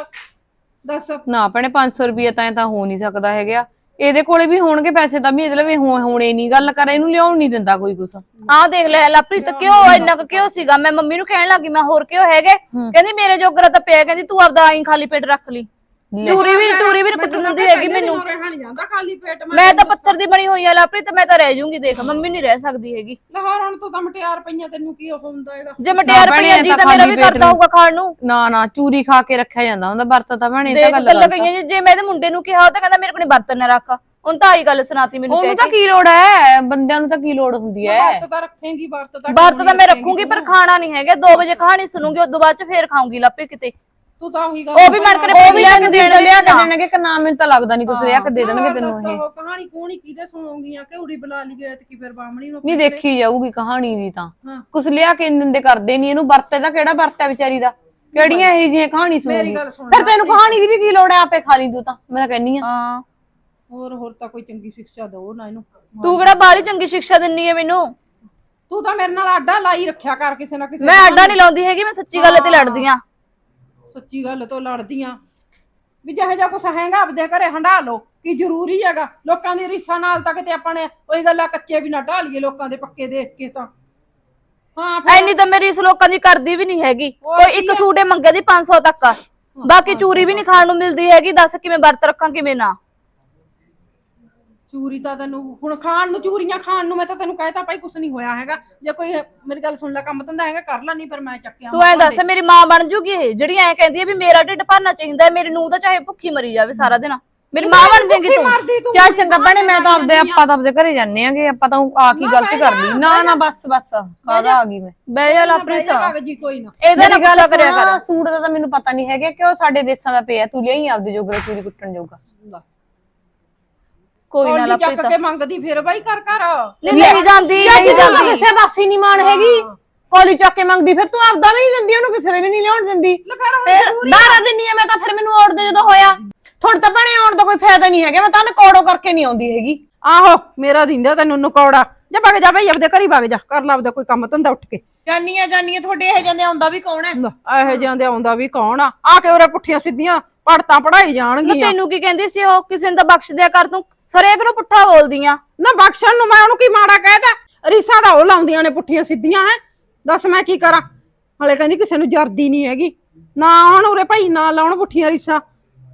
ਦੱਸ। ਨਾ ਭੈਣੇ 500 ਰੁਪਏ ਤਾਂ ਇਹ ਤਾਂ ਹੋ ਨਹੀਂ ਸਕਦਾ ਹੈਗਾ। ਇਹਦੇ ਕੋਲੇ ਵੀ ਹੋਣਗੇ ਪੈਸੇ ਤਾਂ ਵੀ ਇਹਦੇ ਲਈ ਹੋਣੇ ਨਹੀਂ ਗੱਲ ਕਰ ਇਹਨੂੰ ਲਿਆਉਣ ਨਹੀਂ ਦਿੰਦਾ ਕੋਈ ਕੁਛ। ਆਹ ਦੇਖ ਲੈ ਲਵਪ੍ਰੀਤ ਕਿਉਂ ਇੰਨਾ ਕੁ ਕਿਉਂ ਸੀਗਾ? ਮੈਂ ਮੰਮੀ ਨੂੰ ਕਹਿਣ ਲੱਗੀ ਮੈਂ ਹੋਰ ਕਿਉਂ ਹੈਗੇ? ਕਹਿੰਦੀ ਮੇਰੇ ਜੋਗਰਾ ਤਾਂ ਪਿਆ ਕਹਿੰਦੀ ਤੂੰ ਆਪਦਾ ਆਈ ਖਾਲੀ ਪੇਟ ਰੱਖ ਲਈ। ਚੂਰੀ ਵੀ ਚੂਰੀ ਵੀ ਕੁੱਟ ਦਿੰਦੀ ਹੈਗੀ ਮੈਨੂੰ। ਰਹਿਣਾ ਨਹੀਂ ਜਾਂਦਾ ਖਾਲੀ ਪੇਟ ਮੈਂ ਤਾਂ ਪੱਥਰ ਦੀ ਬਣੀ ਹੋਈ ਆ ਲਵਪ੍ਰੀਤ ਮੈਂ ਤਾਂ ਰਹਿ ਜਾਊਂਗੀ ਦੇਖ ਮੰਮੀ ਨਹੀਂ ਰਹਿ ਸਕਦੀ ਹੈਗੀ। ਲਾਹੌਰ ਹੁਣ ਤੋਂ ਤਾਂ ਮਟਿਆਰ ਪਈਆਂ ਤੈਨੂੰ ਕੀ ਉਹ ਹੁੰਦਾ ਹੈਗਾ? ਜੇ ਮਟਿਆਰ ਪਈਆਂ ਜੀ ਤਾਂ ਤਾਂ ਮੇਰਾ ਵੀ ਕਰਦਾ ਹੋਊਗਾ ਖਾਣ ਨੂੰ। ਨਾ ਨਾ ਚੂਰੀ ਖਾ ਕੇ ਰੱਖਿਆ ਜਾਂਦਾ ਹੁੰਦਾ ਵਰਤ ਤਾਂ ਭੈਣੇ ਤਾਂ ਗੱਲ ਗੱਲਾਂ ਗਲਤ ਆ। ਕਈਆਂ ਜੇ ਮੈਂ ਮੁੰਡੇ ਨੂੰ ਕਿਹਾ ਉਹ ਤਾਂ ਕਹਿੰਦਾ ਮੇਰੇ ਕੋਲ ਨੀ ਬਰਤਨ ਨਾ ਰੱਖ। ਉਹਨੂੰ ਤਾਂ ਆਈ ਗੱਲ ਸੁਣਾਤੀ ਮੈਨੂੰ ਉਹਨੂੰ ਕਹਿ ਤਾਂ ਕੇ। ਕੀ ਲੋੜ ਹੈ? ਬੰਦਿਆਂ ਨੂੰ ਤਾਂ ਕੀ ਲੋੜ ਹੁੰਦੀ ਹੈ? ਵਰਤ ਤਾਂ ਰੱਖੇਂਗੀ ਵਰਤ ਤਾਂ ਵਰਤ ਤਾਂ ਮੈਂ ਰੱਖੂੰਗੀ ਪਰ ਖਾਣਾ ਨਹੀਂ ਹੈਗਾ 2 ਵਜੇ ਕਹਾਣੀ ਸੁਣੂਗੀ ਉਦੋਂ ਬਾਅਦ ਚ ਫੇਰ ਖਾਊਂਗੀ ਲੱਪੇ ਕਿਤੇ। ਤੂੰ ਤਾਂ ਉਹੀ ਗੱਲ ਉਹ ਵੀ ਮਨ ਕਰੇ ਉਹ ਵੀ ਤੈਨੂੰ ਕੇ ਦੇਣ ਲਿਆ ਕੇ ਦੇਣਾ। ਦੇਣਗੇ ਕਿ ਨਾ ਮੈਨੂੰ ਤਾਂ ਲੱਗਦਾ ਨਹੀਂ ਕੁਛ ਲਿਆ ਕੇ ਦੇ ਦੇਣਗੇ ਤੈਨੂੰ ਇਹ। ਦੱਸੋ, ਕਹਾਣੀ ਕੋਣੀ ਕਿਹਦੇ ਸੁਣੋਗੀਆਂ ਕਿ ਉਰੀ ਬੁਲਾ ਲਈਏ ਤੇ ਕੀ ਫਿਰ ਬਾਹਮਣੀ ਨੂੰ ਨਹੀਂ ਦੇਖੀ ਜਾਊਗੀ ਕਹਾਣੀ ਦੀ ਤਾਂ। ਕੁਛ ਲਿਆ ਕੇ ਦਿੰਦੇ ਕਰਦੇ ਨਹੀਂ ਇਹਨੂੰ ਵਰਤੇ ਦਾ ਕਿਹੜਾ ਵਰਤ ਹੈ ਵਿਚਾਰੀ ਦਾ? ਕਿਹੜੀਆਂ ਇਹ ਜਿਹੀਆਂ ਕਹਾਣੀ ਸੁਣੂਗੀ? ਗੱਲ ਸੁਣ ਫਿਰ ਤੈਨੂੰ ਕਹਾਣੀ ਦੀ ਵੀ ਕੀ ਲੋੜ ਹੈ ਆਪੇ ਖਾ ਲਈ ਤੂੰ ਤਾਂ ਮੈਂ ਤਾਂ ਕਹਿੰਨੀ ਆ। ਹਾਂ। ਹੋਰ ਹੋਰ ਤਾਂ ਕੋਈ ਚੰਗੀ ਸਿੱਖਿਆ ਦਿਓ ਨਾ ਇਹਨੂੰ। ਤੂੰ ਕਿਹੜਾ ਬਾਲੀ ਚੰਗੀ ਸਿੱਖਿਆ ਦਿੰਨੀ ਹੈ ਮੈਨੂੰ? ਤੂੰ ਤਾਂ ਮੇਰੇ ਨਾਲ ਆਡਾ ਲਾਈ ਰੱਖਿਆ ਕਰ ਕਿਸੇ ਨਾ ਕਿਸੇ ਮੈਂ ਅੱਡਾ ਨਹੀਂ ਲਾਉਂਦੀ ਹੈਗੀ ਮੈਂ ਸੱਚੀ ਗੱਲ ਤੇ ਲੜਦੀ ਆ। ਸੱਚੀ ਗੱਲ ਤੋਂ ਲੜਦੀਆਂ। ਵੀ ਜਿਹੋ ਜਿਹਾ ਕੁਛ ਹੈਗਾ ਆਪਦੇ ਘਰੇ ਹੰਡਾ ਲਓ ਕੀ ਜ਼ਰੂਰੀ ਹੈਗਾ? ਲੋਕਾਂ ਦੀ ਰੀਸਾਂ ਨਾਲ ਤਾਂ ਕਿਤੇ ਆਪਾਂ ਨੇ ਉਹੀ ਗੱਲਾਂ ਕੱਚੇ ਵੀ ਨਾ ਢਾਲੀਏ ਲੋਕਾਂ ਦੇ ਪੱਕੇ ਦੇਖ ਕੇ ਤਾਂ। ਹਾਂ ਫਿਰ ਐਨੀ ਤਾਂ ਮੇਰੀ ਇਸ ਲੋਕਾਂ ਦੀ ਕਰਦੀ ਵੀ ਨਹੀਂ ਹੈਗੀ। ਹੋਰ ਕੋਈ ਇੱਕ ਸੂਟ ਹੀ ਮੰਗੇ ਦੀ 500 ਤੱਕ। ਆ ਬਾਕੀ ਚੂਰੀ ਵੀ ਨਹੀਂ ਖਾਣ ਨੂੰ ਮਿਲਦੀ ਹੈਗੀ ਦੱਸ ਕਿਵੇਂ ਵਰਤ ਰੱਖਾਂ ਕਿਵੇਂ ਨਾ। ਚੂਰੀ ਤਾਂ ਤੈਨੂੰ ਹੁਣ ਖਾਣ ਨੂੰ ਚੂਰੀਆਂ ਖਾਣ ਨੂੰ ਮੈਂ ਤਾਂ ਤੈਨੂੰ ਕਹਿਤਾ ਭਾਈ ਕੁਛ ਨਹੀਂ ਹੋਇਆ ਹੈਗਾ। ਜੇ ਕੋਈ ਮੇਰੀ ਗੱਲ ਸੁਣ ਲੈ ਕੰਮ ਧੰਦਾ ਹੈਗਾ ਕਰ ਲੈ ਨਹੀਂ ਫਿਰ ਮੈਂ ਚੱਕਿਆ ਤੂੰ ਐ ਦੱਸ ਮੇਰੀ ਮਾਂ ਬਣ ਜੂਗੀ ਇਹ? ਜਿਹੜੀ ਐ ਕਹਿੰਦੀ ਹੈ ਵੀ ਮੇਰਾ ਢਿੱਡ ਭਰਨਾ ਚਾਹੀਦਾ ਹੈ, ਮੇਰੀ ਨੂੰਹ ਤਾਂ ਚਾਹੇ ਭੁੱਖੀ ਮਰੀ ਜਾਵੇ ਸਾਰਾ ਦਿਨ। ਮੇਰੀ ਮਾਂ ਬਣ ਜਾਏਗੀ ਤੂੰ। ਚੱਲ ਚੰਗਾ ਭੈਣੇ ਮੈਂ ਤਾਂ ਆਪਦੇ ਆਪਾਂ ਤਾਂ ਆਪਦੇ ਘਰੇ ਜਾਂਦੇ ਆਂਗੇ ਆਪਾਂ ਤਾਂ ਆ ਕੀ ਗਲਤੀ ਕਰ ਲਈ। ਨਾ ਨਾ ਬਸ ਬਸ ਕਾਹਦਾ ਆ ਗਈ ਮੈਂ? ਬਹਿ ਜਾ ਲਪ੍ਰੀਤ ਜੀ ਕੋਈ ਨਾ। ਇਹਦਾ ਨਾ ਗੱਲ ਕਰਿਆ ਕਰ। ਸੂਟ ਦਾ ਤਾਂ ਮੈਨੂੰ ਪਤਾ ਨਹੀਂ ਹੈਗਾ ਕਿ ਉਹ ਸਾਡੇ ਦੇਸਾਂ ਦਾ ਪਿਆ ਤੂੰ ਲਿਆਈ ਆਪਦੇ ਜੋਗਰਾ ਚੂਰੀ ਕੁੱਟਣ ਜੋਗਾ। ਕੋਈ ਨਾ ਹੌਲੀ ਚੱਕ ਲਪ੍ਰੀਤ ਕੇ ਮੰਗਦੀ ਫਿਰ ਬਾਈ ਕਰ ਕਰ ਨਹੀਂ ਨਹੀਂ ਜਾਂਦੀ ਚਾਚੀ ਨਹੀਂ ਤੂੰ ਜਾਂਦੀ। ਕਿਸੇ ਪਾਸੇ ਨਹੀਂ ਮਾਣ ਹੈਗੀ ਕੋਲੀ ਚੱਕ ਕੇ ਮੰਗਦੀ ਫਿਰ ਤੂੰ ਆਪਦਾ ਵੀ ਨਹੀਂ ਦਿੰਦੀ ਉਹਨੂੰ ਕਿਸੇ ਦੇ ਵੀ ਨਹੀਂ ਲਿਆਉਣ ਦਿੰਦੀ। ਲੈ ਫਿਰ ਹੁਣ ਫਿਰ ਦਾਰਾ ਦਿੰਨੀ ਆ ਮੈਂ ਤਾਂ ਫਿਰ ਮੈਨੂੰ ਔੜ ਦੇ ਜਦੋਂ ਹੋਇਆ। ਥੋੜਾ ਤਾਂ ਭਣੇ ਆਉਣ ਦਾ ਕੋਈ ਫਾਇਦਾ ਨਹੀਂ ਹੈਗਾ ਮੈਂ ਤਾਂ ਨਕੋੜੋ ਕਰਕੇ ਨਹੀਂ ਆਉਂਦੀ ਹੈਗੀ। ਆਹੋ ਮੇਰਾ ਦਿੰਦਾ ਤੈਨੂੰ ਨਕੌੜਾ। ਜਾ ਵਗ ਜਾ ਬਈ ਆਪਦੇ ਘਰੀ ਵਗ ਜਾ। ਕਰ ਲਾ ਆਪਦਾ ਕੋਈ ਕੰਮ ਧੰਦਾ ਉੱਠ ਕੇ। ਜਾਨੀਆਂ ਜਾਨੀਆਂ ਤੁਹਾਡੇ ਇਹ ਜਾਂਦੇ ਆਉਂਦਾ ਵੀ ਕੌਣ ਹੈ? ਇਹੋ ਜਿਹਾਂ ਦੇ ਆਉਂਦਾ ਵੀ ਕੌਣ ਆ? ਆ ਕੇ ਉਰੇ ਪੁੱਠੀਆਂ ਸਿੱਧੀਆਂ ਪੜਤਾਂ ਪੜਾਈ ਜਾਣਗੀਆਂ। ਤੈਨੂੰ ਕੀ ਕਹਿੰਦੀ ਸੀ ਉਹ? ਕਿਸੇ ਨੂੰ ਤਾਂ ਬਖਸ਼ ਦਿਆ ਕਰ ਤੂੰ। ਹਰੇਕ ਨੂੰ ਪੁੱਠਾ ਬੋਲਦੀਆਂ। ਨਾ ਬਖਸ਼ਣ ਨੂੰ ਮੈਂ ਉਹਨੂੰ ਕੀ ਮਾੜਾ ਕਹਿਤਾ? ਰੀਸਾਂ ਦਾ ਉਹ ਲਾਉਂਦੀਆਂ ਨੇ ਪੁੱਠੀਆਂ ਸਿੱਧੀਆਂ ਹੈ। ਦੱਸ ਮੈਂ ਕੀ ਕਰਾਂ? ਹਲੇ ਕਹਿੰਦੀ ਕਿਸੇ ਨੂੰ ਜਰਦੀ ਨਹੀਂ ਹੈਗੀ। ਨਾ ਆਉਣ ਉਰੇ ਭਾਈ ਨਾ ਲਾਉਣ ਪੁੱਠੀਆਂ ਰੀਸਾਂ।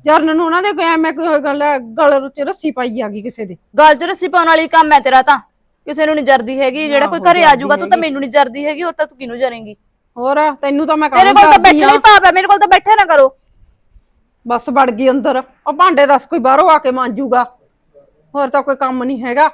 ਜਰਨ ਨੂੰ ਉਹਨਾਂ ਦੇ ਗਿਆ ਮੈਂ ਕੋਈ ਗੱਲ ਹੈ, ਗਲ ਚ ਰੱਸੀ ਪਾਈ ਆ ਗਈ ਕਿਸੇ ਦੇ। ਗੱਲ 'ਚ ਰੱਸੀ ਪਾਉਣ ਵਾਲੀ ਕੰਮ ਹੈ ਤੇਰਾ ਤਾਂ। ਕਿਸੇ ਨੂੰ ਨਹੀਂ ਜਰਦੀ ਹੈਗੀ ਜਿਹੜਾ ਕੋਈ ਘਰੇ ਆ ਜਾਊਗਾ ਤੂੰ ਤਾਂ ਮੈਨੂੰ ਨਹੀਂ ਜਰਦੀ ਹੈਗੀ ਹੋਰ ਤਾਂ ਤੂੰ ਕਿਹਨੂੰ ਜਰੇਂਗੀ? ਹੋਰ ਤੈਨੂੰ ਤਾਂ ਮੈਂ ਤੇਰੇ ਕੋਲ ਤਾਂ ਬੈਠਣਾ ਹੀ। ਪਾਪ ਹੈ ਮੇਰੇ ਕੋਲ ਤਾਂ ਬੈਠੇ ਨਾ ਕਰੋ। ਬਸ ਵੜ ਗਈ ਅੰਦਰ। ਉਹ ਭਾਂਡੇ ਦੱਸ ਕੋਈ ਬਾਹਰੋਂ ਆ ਕੇ ਮਾਂਜੂਗਾ। ਹੋਰ ਤਾਂ ਕੋਈ ਕੰਮ ਨਹੀਂ ਹੈਗਾ।